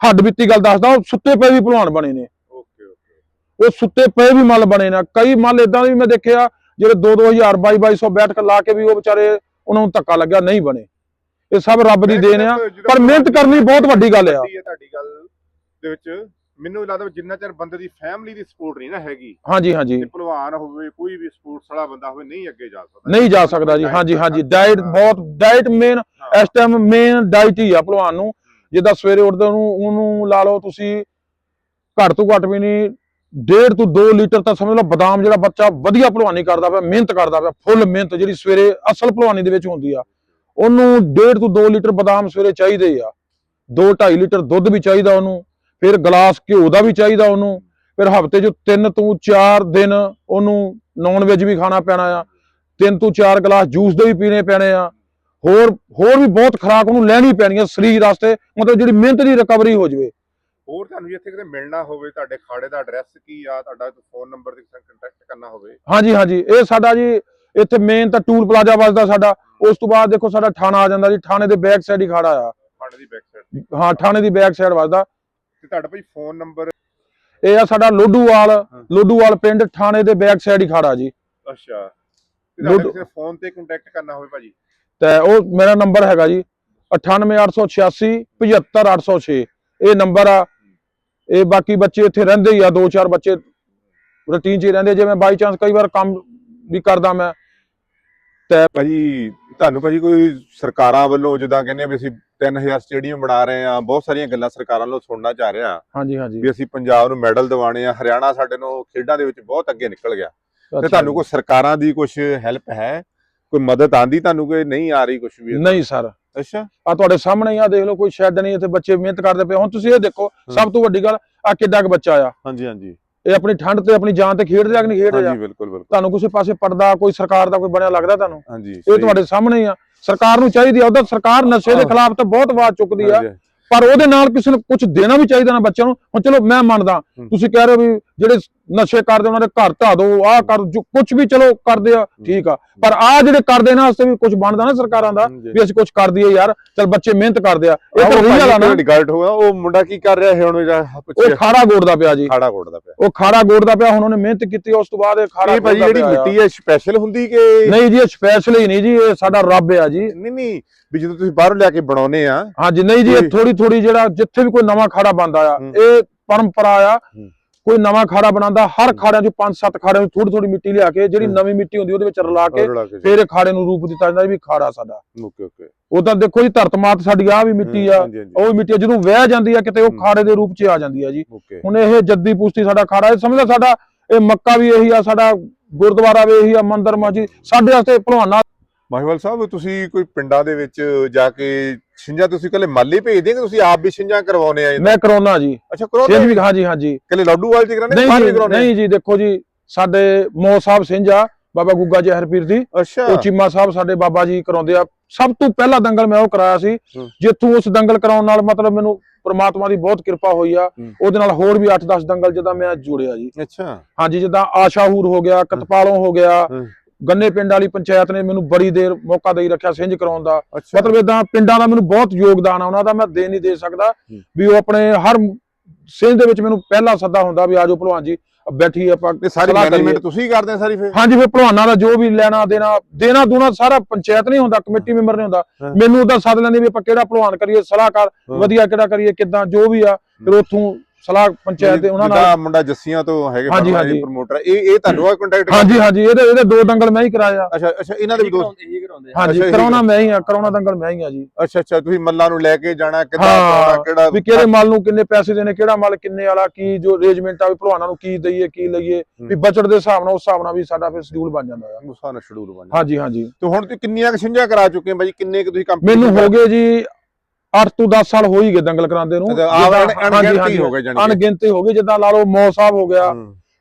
A: ਹੱਡ ਬੀਤੀ ਗੱਲ ਦੱਸਦਾ ਉਹ ਸੁੱਤੇ ਪਏ ਵੀ ਭਲਵਾਨ ਬਣੇ ਨੇ।
B: Okay okay.
A: ਉਹ ਸੁੱਤੇ ਪਏ ਵੀ ਮੱਲ ਬਣੇ ਨੇ। ਕਈ ਮੱਲ ਇਦਾਂ ਵੀ ਮੈਂ ਦੇਖਿਆ ਜਿਹੜੇ 2-2000 2200 ਬੈਠ ਕੇ ਲਾ ਕੇ ਵੀ ਉਹ ਵਿਚਾਰੇ ਉਹਨਾਂ ਨੂੰ ਧੱਕਾ ਲੱਗਿਆ ਨਹੀਂ ਬਣੇ। ਇਹ ਸਭ ਰੱਬ ਦੀ ਦੇਣ ਆ। ਪਰ ਮਿਹਨਤ ਕਰਨੀ ਬਹੁਤ ਵੱਡੀ ਗੱਲ ਆ
B: ਤੁਹਾਡੀ ਗੱਲ ਦੇ ਵਿੱਚ। ਮੈਨੂੰ ਲੱਗਦਾ ਜਿੰਨਾ ਚਿਰ ਬੰਦੇ ਦੀ ਫੈਮਿਲੀ ਦੀ ਸਪੋਰਟ ਨਹੀਂ ਨਾ ਹੈਗੀ
A: ਹਾਂਜੀ ਹਾਂਜੀ।
B: ਭਲਵਾਨ ਹੋਵੇ ਕੋਈ ਵੀ ਸਪੋਰਟਸ ਵਾਲਾ ਬੰਦਾ ਹੋਵੇ ਨਹੀਂ ਅੱਗੇ ਜਾ ਸਕਦਾ।
A: ਨਹੀਂ ਜਾ ਸਕਦਾ ਜੀ। ਹਾਂਜੀ ਹਾਂਜੀ। ਡਾਈਟ ਬਹੁਤ ਡਾਈਟ ਮੇਨ। ਇਸ ਟਾਈਮ ਮੇਨ ਡਾਈਟ ਹੀ ਆ ਭਲਵਾਨ ਨੂੰ। ਜਿੱਦਾਂ ਸਵੇਰੇ ਉੱਠਦੇ ਨੂੰ ਉਹਨੂੰ ਲਾ ਲਓ ਤੁਸੀਂ ਘੱਟ ਤੋਂ ਘੱਟ ਵੀ ਨਹੀਂ ਡੇਢ ਤੋਂ 2 ਲੀਟਰ ਤਾਂ ਸਮਝ ਲਓ ਬਦਾਮ ਜਿਹੜਾ ਬੱਚਾ ਵਧੀਆ ਭਲਵਾਨੀ ਕਰਦਾ ਪਿਆ ਮਿਹਨਤ ਕਰਦਾ ਪਿਆ ਫੁੱਲ ਮਿਹਨਤ ਜਿਹੜੀ ਸਵੇਰੇ ਅਸਲ ਭਲਵਾਨੀ ਦੇ ਵਿੱਚ ਹੁੰਦੀ ਆ। ਉਹਨੂੰ ਡੇਢ ਤੋਂ 2 ਲੀਟਰ ਬਦਾਮ ਸਵੇਰੇ ਚਾਹੀਦੇ ਆ। 2.5 ਲੀਟਰ ਦੁੱਧ ਵੀ ਚਾਹੀਦਾ ਉਹਨੂੰ। ਫਿਰ ਗਲਾਸ ਘਿਓ ਦਾ ਵੀ ਚਾਹੀਦਾ ਉਹਨੂੰ ਫਿਰ ਹਫ਼ਤੇ 'ਚ 3 ਤੋਂ 4 ਦਿਨ ਉਹਨੂੰ ਨੌਨ ਵੈਜ ਵੀ ਖਾਣਾ ਪੈਣਾ ਆ ਤਿੰਨ ਤੋਂ ਚਾਰ ਗਲਾਸ ਜੂਸ ਦੇ ਵੀ ਪੀਣੇ ਪੈਣੇ ਆ ਹੋਰ ਹੋਰ ਵੀ ਬਹੁਤ ਖੁਰਾਕ ਉਹਨੂੰ ਲੈਣੀ ਪੈਣੀ ਆ ਸਰੀਰ ਵਾਸਤੇ ਮਤਲਬ ਜਿਹੜੀ ਮਿਹਨਤ ਦੀ ਰਿਕਵਰੀ ਹੋ ਜਾਵੇ।
B: ਹੋਰ ਤੁਹਾਨੂੰ ਜੇ ਇੱਥੇ ਕਿਤੇ ਮਿਲਣਾ ਹੋਵੇ ਤੁਹਾਡੇ ਖਾੜੇ ਦਾ ਐਡਰੈਸ ਕੀ ਆ ਤੁਹਾਡਾ ਫੋਨ ਨੰਬਰ ਤੇ ਕੰਟੈਕਟ ਕਰਨਾ ਹੋਵੇ।
A: ਹਾਂਜੀ ਹਾਂਜੀ ਇਹ ਸਾਡਾ ਜੀ ਇੱਥੇ ਮੇਨ ਤਾਂ ਟੂਲ ਪਲਾਜ਼ਾ ਵੱਜਦਾ ਸਾਡਾ ਉਸ ਤੋਂ ਬਾਅਦ ਦੇਖੋ ਸਾਡਾ ਥਾਣਾ ਆ ਜਾਂਦਾ ਜੀ ਥਾਣੇ ਦੇ ਬੈਕ ਸਾਈਡ ਹੀ ਖੜਾ ਆ।
B: ਖਾੜੇ ਦੀ ਬੈਕ ਸਾਈਡ
A: ਹਾਂ ਥਾਣੇ ਦੀ ਬੈਕ ਸਾਈਡ ਵੱਜਦਾ।
B: ਤੇ ਤੁਹਾਡਾ ਭਾਈ ਫੋਨ ਨੰਬਰ?
A: ਇਹ ਆ ਸਾਡਾ ਲੋਡੂਵਾਲ ਲੋਡੂਵਾਲ ਪਿੰਡ ਥਾਣੇ ਦੇ ਬੈਕ ਸਾਈਡ ਹੀ ਖੜਾ ਜੀ।
B: ਅੱਛਾ। ਤੇ ਤੁਹਾਡੇ
A: ਲੁੱਡ-
B: ਕਿਸੇ ਫੋਨ ਤੇ ਕੰਟੈਕਟ ਕਰਨਾ ਹੋਵੇ ਭਾਜੀ?
A: ਤੇ ਉਹ ਮੇਰਾ ਨੰਬਰ ਹੈਗਾ ਜੀ 98886 75806 ਇਹ ਨੰਬਰ ਆ। ਇਹ ਬਾਕੀ ਬੱਚੇ ਇੱਥੇ ਰਹਿੰਦੇ ਹੀ ਆ ਦੋ ਚਾਰ ਬੱਚੇ ਰੂਟੀਨ 'ਚ ਹੀ ਰਹਿੰਦੇ ਜੇ ਮੈਂ ਬਾਈ ਚਾਂਸ ਕਈ ਵਾਰ ਕੰਮ ਵੀ ਕਰਦਾ ਮੈਂ।
B: ਭਾਜੀ ਤੁਹਾਨੂੰ ਭਾਜੀ ਕੋਈ ਸਰਕਾਰਾਂ ਵੱਲੋਂ ਜਿੱਦਾਂ ਕਹਿੰਦੇ ਆ ਵੀ ਅਸੀਂ 3000 ਸਟੇਡੀਅਮ ਬਣਾ ਰਹੇ ਆ ਬਹੁਤ ਸਾਰੀਆਂ ਗੱਲਾਂ ਸਰਕਾਰਾਂ ਵੱਲੋਂ ਸੁਣਨਾ ਚਾਹ ਰਹੇ ਆ
A: ਹਾਂਜੀ ਹਾਂਜੀ।
B: ਵੀ ਅਸੀਂ ਪੰਜਾਬ ਨੂੰ ਮੈਡਲ ਦਿਵਾਣੇ ਆ ਹਰਿਆਣਾ ਸਾਡੇ ਨੂੰ ਖੇਡਾਂ ਦੇ ਵਿੱਚ ਬਹੁਤ ਅੱਗੇ ਨਿਕਲ ਗਿਆ। ਤੇ ਤੁਹਾਨੂੰ। ਕੋਈ ਸਰਕਾਰਾਂ ਦੀ ਕੁਝ ਹੈਲਪ ਹੈ? ਕੋਈ ਮਦਦ ਆਂਦੀ ਤੁਹਾਨੂੰ ਕੋਈ ਨਹੀਂ ਆ ਰਹੀ ਕੁਝ ਵੀ
A: ਨਹੀਂ ਸਰ।
B: ਅੱਛਾ।
A: ਆ ਤੁਹਾਡੇ ਸਾਹਮਣੇ ਆ ਦੇਖ ਲਓ ਕੋਈ ਸ਼ੈੱਡ ਨਹੀਂ ਇੱਥੇ ਬੱਚੇ ਮਿਹਨਤ ਕਰਦੇ ਪਏ ਹੁਣ ਤੁਸੀਂ ਇਹ ਦੇਖੋ ਸਭ ਤੋਂ ਵੱਡੀ ਗੱਲ ਆ ਕਿੱਡਾ ਕੁ ਬੱਚਾ ਆ
B: ਹਾਂਜੀ ਹਾਂਜੀ।
A: ਇਹ ਆਪਣੀ ਠੰਡ ਤੇ ਆਪਣੀ ਜਾਨ ਤੇ ਖੇਡਦੇ ਆ ਕਿ ਨਹੀਂ ਖੇਡਦੇ ਆ?
B: ਹਾਂਜੀ ਬਿਲਕੁਲ ਬਿਲਕੁਲ।
A: ਤੁਹਾਨੂੰ ਕਿਸੇ ਪਾਸੇ ਪੜਦਾ ਕੋਈ ਸਰਕਾਰ ਦਾ ਕੋਈ ਬਣਿਆ ਲੱਗਦਾ ਤੁਹਾਨੂੰ?
B: ਹਾਂਜੀ
A: ਇਹ ਤੁਹਾਡੇ ਸਾਹਮਣੇ ਆ। ਸਰਕਾਰ ਨੂੰ ਚਾਹੀਦੀ ਆ ਉਹਦਾ ਸਰਕਾਰ ਨਸ਼ੇ ਦੇ। ਖਿਲਾਫ ਤਾਂ ਬਹੁਤ ਆਵਾਜ਼ ਚੁੱਕਦੀ ਆ। ਪਰ ਉਹਦੇ ਨਾਲ ਕਿਸੇ ਨੂੰ ਕੁਝ ਦੇਣਾ ਵੀ ਚਾਹੀਦਾ ਨਾ ਬੱਚਿਆਂ ਨੂੰ। ਹੁਣ ਚਲੋ ਮੈਂ ਮੰਨਦਾ। ਤੁਸੀਂ ਕਹਿ ਰਹੇ ਹੋ ਵੀ ਜਿਹੜੇ ਨਸ਼ੇ ਕਰਦੇ ਉਹਨਾਂ ਦੇ ਘਰ ਢਾ ਦਿਓ ਆਹ ਕਰ ਜੋ ਕੁਝ ਵੀ ਚਲੋ ਕਰਦੇ ਆ ਠੀਕ ਆ। ਪਰ ਆਹ ਜਿਹੜੇ ਕਰਦੇ ਨਾ ਵਾਸਤੇ ਵੀ ਕੁਝ ਬਣਦਾ ਨਾ ਸਰਕਾਰਾਂ ਦਾ। ਵੀ ਅਸੀਂ ਕੁਝ ਕਰ ਦਈਏ ਯਾਰ ਚਲ ਬੱਚੇ ਮਿਹਨਤ ਕਰਦੇ ਆ। ਇਹ ਤਾਂ ਰਹੀ ਵਾਲਾ ਨਾ
B: ਗਲਤ ਹੋਇਆ ਉਹ ਮੁੰਡਾ ਕੀ ਕਰ ਰਿਹਾ ਹੈ ਹੁਣ ਜਿਹੜਾ
A: ਉਹ ਖਾੜਾ ਗੋੜਦਾ ਪਿਆ ਜੀ।
B: ਖਾੜਾ ਕੋਟਦਾ ਪਿਆ।
A: ਉਹ ਖਾੜਾ ਗੋੜਦਾ ਪਿਆ ਹੁਣ ਉਹਨੇ ਮਿਹਨਤ ਕੀਤੀ ਉਸ ਤੋਂ ਬਾਅਦ ਇਹ ਖਾੜਾ
B: ਇਹ
A: ਗੋੜਦਾ
B: ਜਿਹੜੀ
A: ਆ।
B: ਮਿੱਟੀ ਹੈ ਸਪੈਸ਼ਲ ਹੁੰਦੀ ਕਿ?
A: ਨਹੀਂ ਜੀ ਇਹ ਸਪੈਸ਼ਲ ਹੀ ਨਹੀਂ ਜੀ ਇਹ ਸਾਡਾ ਰੱਬ ਆ ਜੀ।
B: ਨਹੀਂ ਨਹੀਂ ਵੀ ਜਦੋਂ ਤੁਸੀਂ ਬਾਹਰੋਂ ਲਿਆ ਕੇ ਬਣਾਉਨੇ ਆ।
A: ਹਾਂਜੀ ਨਹੀਂ ਜੀ ਇਹ ਥੋੜੀ ਥੋੜੀ ਜਿਹੜਾ ਜਿੱਥੇ ਵੀ ਕੋਈ ਨਵਾਂ ਖਾੜਾ ਬਣਦਾ ਆ। ਇਹ ਪਰੰਪਰਾ ਆ। ਕੋਈ ਨਵਾਂ ਖਾੜਾ ਬਣਾਉਂਦਾ ਹਰ ਖਾੜਿਆਂ ਚੋਂ ਪੰਜ ਸੱਤ ਖਾੜਿਆਂ ਚ ਥੋੜੀ ਥੋੜੀ ਮਿੱਟੀ ਲਿਆ ਕੇ ਜਿਹੜੀ। ਨਵੀਂ ਮਿੱਟੀ ਹੁੰਦੀ ਉਹਦੇ ਵਿੱਚ ਰਲਾ ਕੇ ਫਿਰ ਇਹ ਖਾੜੇ ਨੂੰ ਰੂਪ ਦਿੱਤਾ ਜਾਂਦਾ ਵੀ ਖਾੜਾ ਸਾਡਾ
B: ਓਕੇ ਓਕੇ
A: ਉਹ ਤਾਂ ਦੇਖੋ ਜੀ ਧਰਤ ਮਾਤ ਸਾਡੀ ਆ ਵੀ ਮਿੱਟੀ ਆ ਉਹ ਮਿੱਟੀ ਜਦੋਂ ਵਹਿ ਜਾਂਦੀ ਆ ਕਿਤੇ ਉਹ। ਖਾੜੇ ਦੇ ਰੂਪ 'ਚ ਆ ਜਾਂਦੀ ਆ ਜੀ ਹੁਣ ਇਹ ਜੱਦੀ ਪੁਸ਼ਤੀ ਸਾਡਾ ਖਾੜਾ ਹੈ ਸਮਝਦਾ ਸਾਡਾ ਇਹ ਮੱਕਾ ਵੀ ਇਹੀ ਆ ਸਾਡਾ ਗੁਰਦੁਆਰਾ ਵੀ ਇਹੀ ਆ ਮੰਦਿਰ ਮਸਜਿਦ ਸਾਡੇ ਵਾਸਤੇ ਭਲਵਾਨਾਂ
B: ਮਾਹੀਵਾਲ ਸਾਹਿਬ ਤੁਸੀਂ ਕੋਈ ਪਿੰਡਾਂ ਦੇ ਵਿੱਚ ਜਾ ਕੇ ਛਿੰਝਾਂ ਤੁਸੀਂ ਕੱਲੇ ਮਾਲੀ ਭੇਜਦੇ ਕਿ ਤੁਸੀਂ ਆਪ ਵੀ ਛਿੰਝਾਂ ਕਰਵਾਉਨੇ ਆ
A: ਮੈਂ ਕਰਾਉਣਾ ਜੀ।
B: ਅੱਛਾ
A: ਸਿੰਘ
B: ਕਰਵਾਉਨੇ
A: ਵੀ ਹਾਂਜੀ ਹਾਂਜੀ।
B: ਕੱਲੇ ਲਾਡੂਵਾਲ ਚ ਕਰਾਉਨੇ ਬਾਹਰ ਵੀ
A: ਜੀ
B: ਕਰਾਉਨੇ
A: ਨਹੀਂ ਜੀ ਦੇਖੋ ਜੀ ਸਾਡੇ ਮੋ ਸਾਹਿਬ ਆ ਬਾਬਾ ਗੁੱਗਾ ਜੀ ਹਰਪੀਰ ਦੀ
B: ਅੱਛਾ।
A: ਉਹ ਚੀਮਾ ਸਾਹਿਬ ਸਾਡੇ ਬਾਬਾ ਜੀ ਕਰਾਉਂਦੇ ਆ। ਸਭ ਤੋਂ ਪਹਿਲਾ ਦੰਗਲ ਮੈਂ ਉਹ ਕਰਾਇਆ ਸੀ
B: ਹੂੰ।
A: ਜਿੱਥੋਂ ਉਸ ਦੰਗਲ ਕਰਾਉਣ ਨਾਲ ਮਤਲਬ ਮੈਨੂੰ ਪ੍ਰਮਾਤਮਾ ਦੀ ਬਹੁਤ ਕਿਰਪਾ ਹੋਈ ਆ।
B: ਹੂੰ।
A: ਉਹਦੇ ਨਾਲ ਹੋਰ ਵੀ 8-10 ਦੰਗਲ ਜਿੱਦਾਂ ਮੈਂ ਜੁੜਿਆ ਜੀ।
B: ਅੱਛਾ।
A: ਹਾਂਜੀ ਜਿੱਦਾਂ ਆਸ਼ਾਹੂਰ ਹੋ ਗਿਆ ਕਤਪਾਲੋਂ ਹੋ ਗਿਆ
B: ਹੂੰ।
A: ਗੰਨੇ ਪਿੰਡ ਵਾਲੀ ਪੰਚਾਇਤ ਨੇ ਮੈਨੂੰ ਬੜੀ ਦੇਰ ਮੌਕਾ ਦੇਈ ਰੱਖਿਆ ਸਿੰਝ ਕਰਾਉਣ ਦਾ। ਮਤਲਬ ਇਦਾਂ ਪਿੰਡਾਂ ਦਾ ਮੈਨੂੰ ਬਹੁਤ ਯੋਗਦਾਨ ਆ ਉਹਨਾਂ ਦਾ ਮੈਂ ਦੇ ਨਹੀਂ ਦੇ ਸਕਦਾ। ਵੀ ਉਹ ਆਪਣੇ ਹਰ ਸਿੰਝ ਦੇ ਵਿੱਚ ਮੈਨੂੰ ਪਹਿਲਾ ਸੱਦਾ ਹੁੰਦਾ ਵੀ ਆਜੋ ਭਲਵਾਨ ਜੀ ਬੈਠੀ ਆਪਾਂ
B: ਇਹ ਸਾਰੀ। ਮੈਨੇਜਮੈਂਟ ਤੁਸੀਂ ਕਰਦੇ ਆ ਸਾਰੀ ਫਿਰ?
A: ਹਾਂਜੀ ਫਿਰ ਭਲਵਾਨਾਂ ਦਾ ਜੋ ਵੀ ਲੈਣਾ ਦੇਣਾ ਦੇਣਾ ਦੂਣਾ ਸਾਰਾ ਪੰਚਾਇਤ ਨਹੀਂ ਹੁੰਦਾ ਕਮੇਟੀ ਮੈਂਬਰ ਨਹੀਂ ਹੁੰਦਾ। ਮੈਨੂੰ ਉਹਦਾ ਸੱਦ ਲੈਂਦੇ ਵੀ ਆਪਾਂ ਕਿਹੜਾ ਭਲਵਾਨ ਕਰੀਏ ਸਲਾਹਕਾਰ। ਵਧੀਆ ਕਿਹੜਾ ਕਰੀਏ ਕਿੱਦਾਂ ਜੋ ਵੀ ਆ ਫਿਰ ਉੱਥੋਂ ਸਲਾਹ ਪੰਚਾਇਤ ਦੇ ਉਹਨਾਂ ਨਾਲ।
B: ਮੁੰਡਾ ਜੱਸੀਆਂ ਤੋਂ ਹੈਗੇ ਪ੍ਰਮੋਟਰ ਇਹ ਇਹ ਤੁਹਾਨੂੰ ਆ ਕੰਟੈਕਟ
A: ਹਾਂਜੀ ਹਾਂਜੀ ਇਹਦੇ ਇਹਦੇ ਦੋ ਦੰਗਲ ਮੈਂ ਹੀ ਕਰਾਇਆ।
B: ਅੱਛਾ ਅੱਛਾ ਇਹਨਾਂ ਦੇ ਵੀ ਦੋ
D: ਇਹੀ ਕਰਾਉਂਦੇ ਆ।
A: ਹਾਂਜੀ ਕਰਾਉਣਾ ਮੈਂ ਹੀ ਆ ਕਰਾਉਣਾ ਦੰਗਲ ਮੈਂ ਹੀ ਆ ਜੀ।
B: ਅੱਛਾ ਅੱਛਾ ਤੁਸੀਂ ਮੱਲਾਂ ਨੂੰ ਲੈ ਕੇ ਜਾਣਾ ਕਿੱਦਾਂ
A: ਹਾਂ,
B: ਕਿਹੜਾ
A: ਵੀ ਕਿਹੜੇ ਮਾਲ ਨੂੰ ਕਿੰਨੇ ਪੈਸੇ ਦੇਣੇ ਕਿਹੜਾ ਮਾਲ ਕਿੰਨੇ ਵਾਲਾ ਕੀ ਜੋ ਅਰੇਂਜਮੈਂਟ ਆ ਵੀ ਭਲਵਾਨਾਂ ਨੂੰ ਕੀ ਦਈਏ ਕੀ ਲਈਏ ਵੀ ਬਜਟ ਦੇ ਹਿਸਾਬ ਨਾਲ ਉਸ ਹਿਸਾਬ ਨਾਲ ਵੀ ਸਾਡਾ ਫਿਰ ਸ਼ਡਿਊਲ ਬਣ ਜਾਂਦਾ ਆ।
B: ਮੁਸਾਨਾ ਸ਼ਡਿਊਲ ਬਣ ਜਾਂਦਾ।
A: ਹਾਂਜੀ ਹਾਂਜੀ।
B: ਤੇ ਹੁਣ ਤੁਸੀਂ ਕਿੰਨੀਆਂ ਕੁ ਛਿੰਝਾਂ ਕਰਾ ਚੁੱਕੇ ਹੋ ਬਾਈ? ਕਿੰਨੇ ਕੁ ਤੁਸੀਂ ਕੰਪਨੀ
A: ਮੈਨੂੰ ਹੋ ਗਏ ਜੀ 8 ਤੋਂ 10 ਸਾਲ ਹੋ ਹੀ ਗਏ ਦੰਗਲ ਕਰਾਉਂਦੇ ਨੂੰ।
B: ਅਣਗਿਣਤੀ ਹੋ ਗਏ ਜਾਨੀ।
A: ਅਣਗਿਣਤੀ ਹੋ ਗਈ ਜਿੱਦਾਂ ਲਾ ਲਓ ਮੌ ਸਾਹਿਬ ਹੋ ਗਿਆ।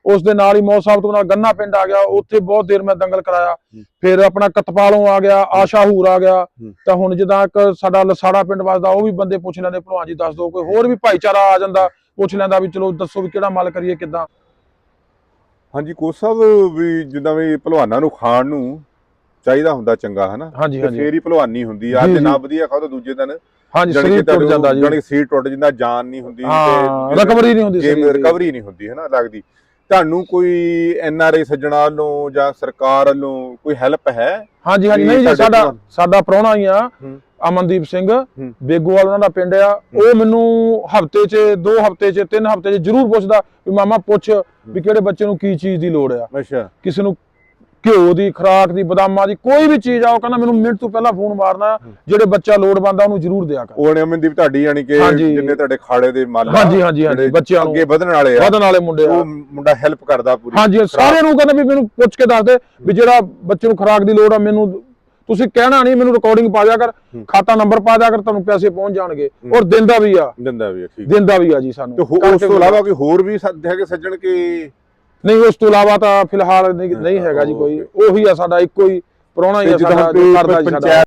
A: ਉਸ ਦੇ ਨਾਲ ਹੀ ਮੌ ਸਾਹਿਬ ਤੋਂ ਨਾਲ ਗੰਨਾ ਪਿੰਡ ਆ ਗਿਆ ਉੱਥੇ ਬਹੁਤ ਦੇਰ ਮੈਂ ਦੰਗਲ ਕਰਾਇਆ। ਫਿਰ ਆਪਣਾ ਕਤਪਾਲੋਂ ਆ ਗਿਆ ਆਸ਼ਾਹੂਰ ਆ ਗਿਆ। ਤਾਂ ਹੁਣ ਜਿੱਦਾਂ ਇੱਕ ਸਾਡਾ ਲਸਾੜਾ ਪਿੰਡ ਵਸਦਾ ਉਹ ਵੀ ਬੰਦੇ ਪੁੱਛ ਲੈਂਦੇ ਭਲਵਾਨ ਜੀ ਦੱਸ ਦਿਓ ਕੋਈ ਹੋਰ ਵੀ ਭਾਈਚਾਰਾ ਆ ਜਾਂਦਾ ਪੁੱਛ ਲੈਂਦਾ ਵੀ ਚਲੋ ਦੱਸੋ ਵੀ ਕਿਹੜਾ ਮਲ ਕਰੀਏ ਕਿੱਦਾਂ।
B: ਹਾਂਜੀ ਕੋਚ ਸਾਹਿਬ ਵੀ ਜਿੱਦਾਂ ਵੀ ਪਹਿਲਵਾਨਾਂ ਨੂੰ ਖਾਣ ਨੂੰ ਚਾਹੀਦਾ ਹੁੰਦਾ ਚੰਗਾ ਹਨਾ? ਤੇ ਫੇਰ ਹੀ ਪਹਿਲਵਾਨੀ ਹੁੰਦੀ ਆ
A: ਜੀ,
B: ਤੇ
A: ਜੀ।
B: ਨਾ ਵਧੀਆ ਖਾਓ ਤਾਂ ਦੂਜੇ ਦਿਨ
A: ਹਾਂਜੀ ਸਰੀਰ ਟੁੱਟ ਜਾਂਦਾ ਜੀ।
B: ਕਿ ਸੀਟ ਟੁੱਟ ਜਾਂਦਾ ਜਾਨ ਨਹੀਂ ਹੁੰਦੀ
A: ਹਾਂ ਰਿਕਵਰੀ ਨਹੀਂ ਹੁੰਦੀ ਸਰੀਰ।
B: ਰਿਕਵਰੀ ਨਹੀਂ ਹੁੰਦੀ ਹੈ ਨਾ ਲੱਗਦੀ। ਤੁਹਾਨੂੰ ਕੋਈ ਐਨ ਆਰ ਆਈ ਸੱਜਣਾ ਵੱਲੋਂ ਜਾਂ ਸਰਕਾਰ ਵੱਲੋਂ ਕੋਈ ਹੈਲਪ ਹੈ?
A: ਹਾਂਜੀ ਹਾਂਜੀ ਨਹੀਂ ਜੀ
B: ਸਾਡੇ
A: ਸਾਡਾ ਪ੍ਰਾਹੁਣਾ ਹੀ ਆ। ਅਮਨਦੀਪ ਸਿੰਘ। ਬੇਗੋਵਾਲ ਉਹਨਾਂ ਦਾ ਪਿੰਡ ਆ। ਉਹ ਮੈਨੂੰ ਹਫ਼ਤੇ 'ਚ ਦੋ ਹਫ਼ਤੇ 'ਚ ਤਿੰਨ ਹਫ਼ਤੇ 'ਚ ਜ਼ਰੂਰ ਪੁੱਛਦਾ ਵੀ ਮਾਮਾ ਪੁੱਛ ਵੀ ਕਿਹੜੇ ਬੱਚੇ ਨੂੰ ਕੀ ਚੀਜ਼ ਦੀ ਲੋੜ ਆ।
B: ਅੱਛਾ।
A: ਕਿਸੇ ਨੂੰ ਘਿਓ ਦੀ ਖਰਾਕ ਦੀ ਬਦਾਮਾਂ ਦੀ ਕੋਈ ਵੀ ਚੀਜ਼ ਆ ਉਹ ਕਹਿੰਦਾ ਮੈਨੂੰ ਮਿੰਟ ਤੋਂ ਪਹਿਲਾਂ ਫੋਨ ਮਾਰਨਾ ਜਿਹੜੇ ਬੱਚਾ ਲੋੜਵੰਦ ਆ ਉਹਨੂੰ ਜ਼ਰੂਰ ਦਿਆ ਕਰ।
B: ਉਹ ਨੇ ਅਮਨਦੀਪ ਤੁਹਾਡੀ ਯਾਨੀ ਕਿ। ਜਿੰਨੇ ਤੁਹਾਡੇ ਖਾੜੇ ਦੇ ਮਾਲਕ
A: ਹਾਂਜੀ ਹਾਂਜੀ ਹਾਂਜੀ ਬੱਚਿਆਂ ਨੂੰ
B: ਅੱਗੇ ਵਧਣ ਵਾਲੇ ਆ
A: ਵਧਣ ਵਾਲੇ ਮੁੰਡੇ ਆ।
B: ਉਹ ਮੁੰਡਾ ਹੈਲਪ ਕਰਦਾ ਪੂਰੀ
A: ਹਾਂਜੀ ਸਾਰਿਆਂ ਨੂੰ ਕਹਿੰਦਾ ਵੀ ਮੈਨੂੰ ਪੁੱਛ ਕੇ ਦੱਸ ਦੇ ਵੀ ਜਿਹੜਾ ਬੱਚੇ ਨੂੰ ਖਰਾਕ ਦੀ ਲੋੜ ਆ ਮੈਨੂੰ ਤੁਸੀਂ ਕਹਿਣਾ ਨਹੀਂ ਮੈਨੂੰ ਰਿਕਾਰਡਿੰਗ ਪਾ ਦਿਆ ਕਰ। ਖਾਤਾ ਨੰਬਰ ਪਾ ਦਿਆ ਕਰ ਤੁਹਾਨੂੰ ਪੈਸੇ ਪਹੁੰਚ ਜਾਣਗੇ। ਔਰ ਦਿੰਦਾ ਵੀ ਆ।
B: ਦਿੰਦਾ ਵੀ ਆ, ਠੀਕ।
A: ਦਿੰਦਾ ਵੀ ਆ ਜੀ ਸਾਨੂੰ।
B: ਤੇ ਉਸ ਤੋਂ ਇਲਾਵਾ ਕੋਈ ਹੋਰ ਵੀ ਹੈਗੇ ਸੱਜਣ ਕਿ
A: ਨਹੀਂ ਉਸ ਤੋਂ ਇਲਾਵਾ ਤਾਂ ਫਿਲਹਾਲ ਨਹੀਂ ਨਹੀਂ ਹੈਗਾ ਜੀ ਕੋਈ। ਉਹੀ ਆ ਸਾਡਾ ਇੱਕੋ ਹੀ ਪ੍ਰਾਹੁਣਾ ਹੀ ਆ ਸਾਡਾ ਜੋ ਕਰਦਾ ਜੀ ਸਾਡਾ।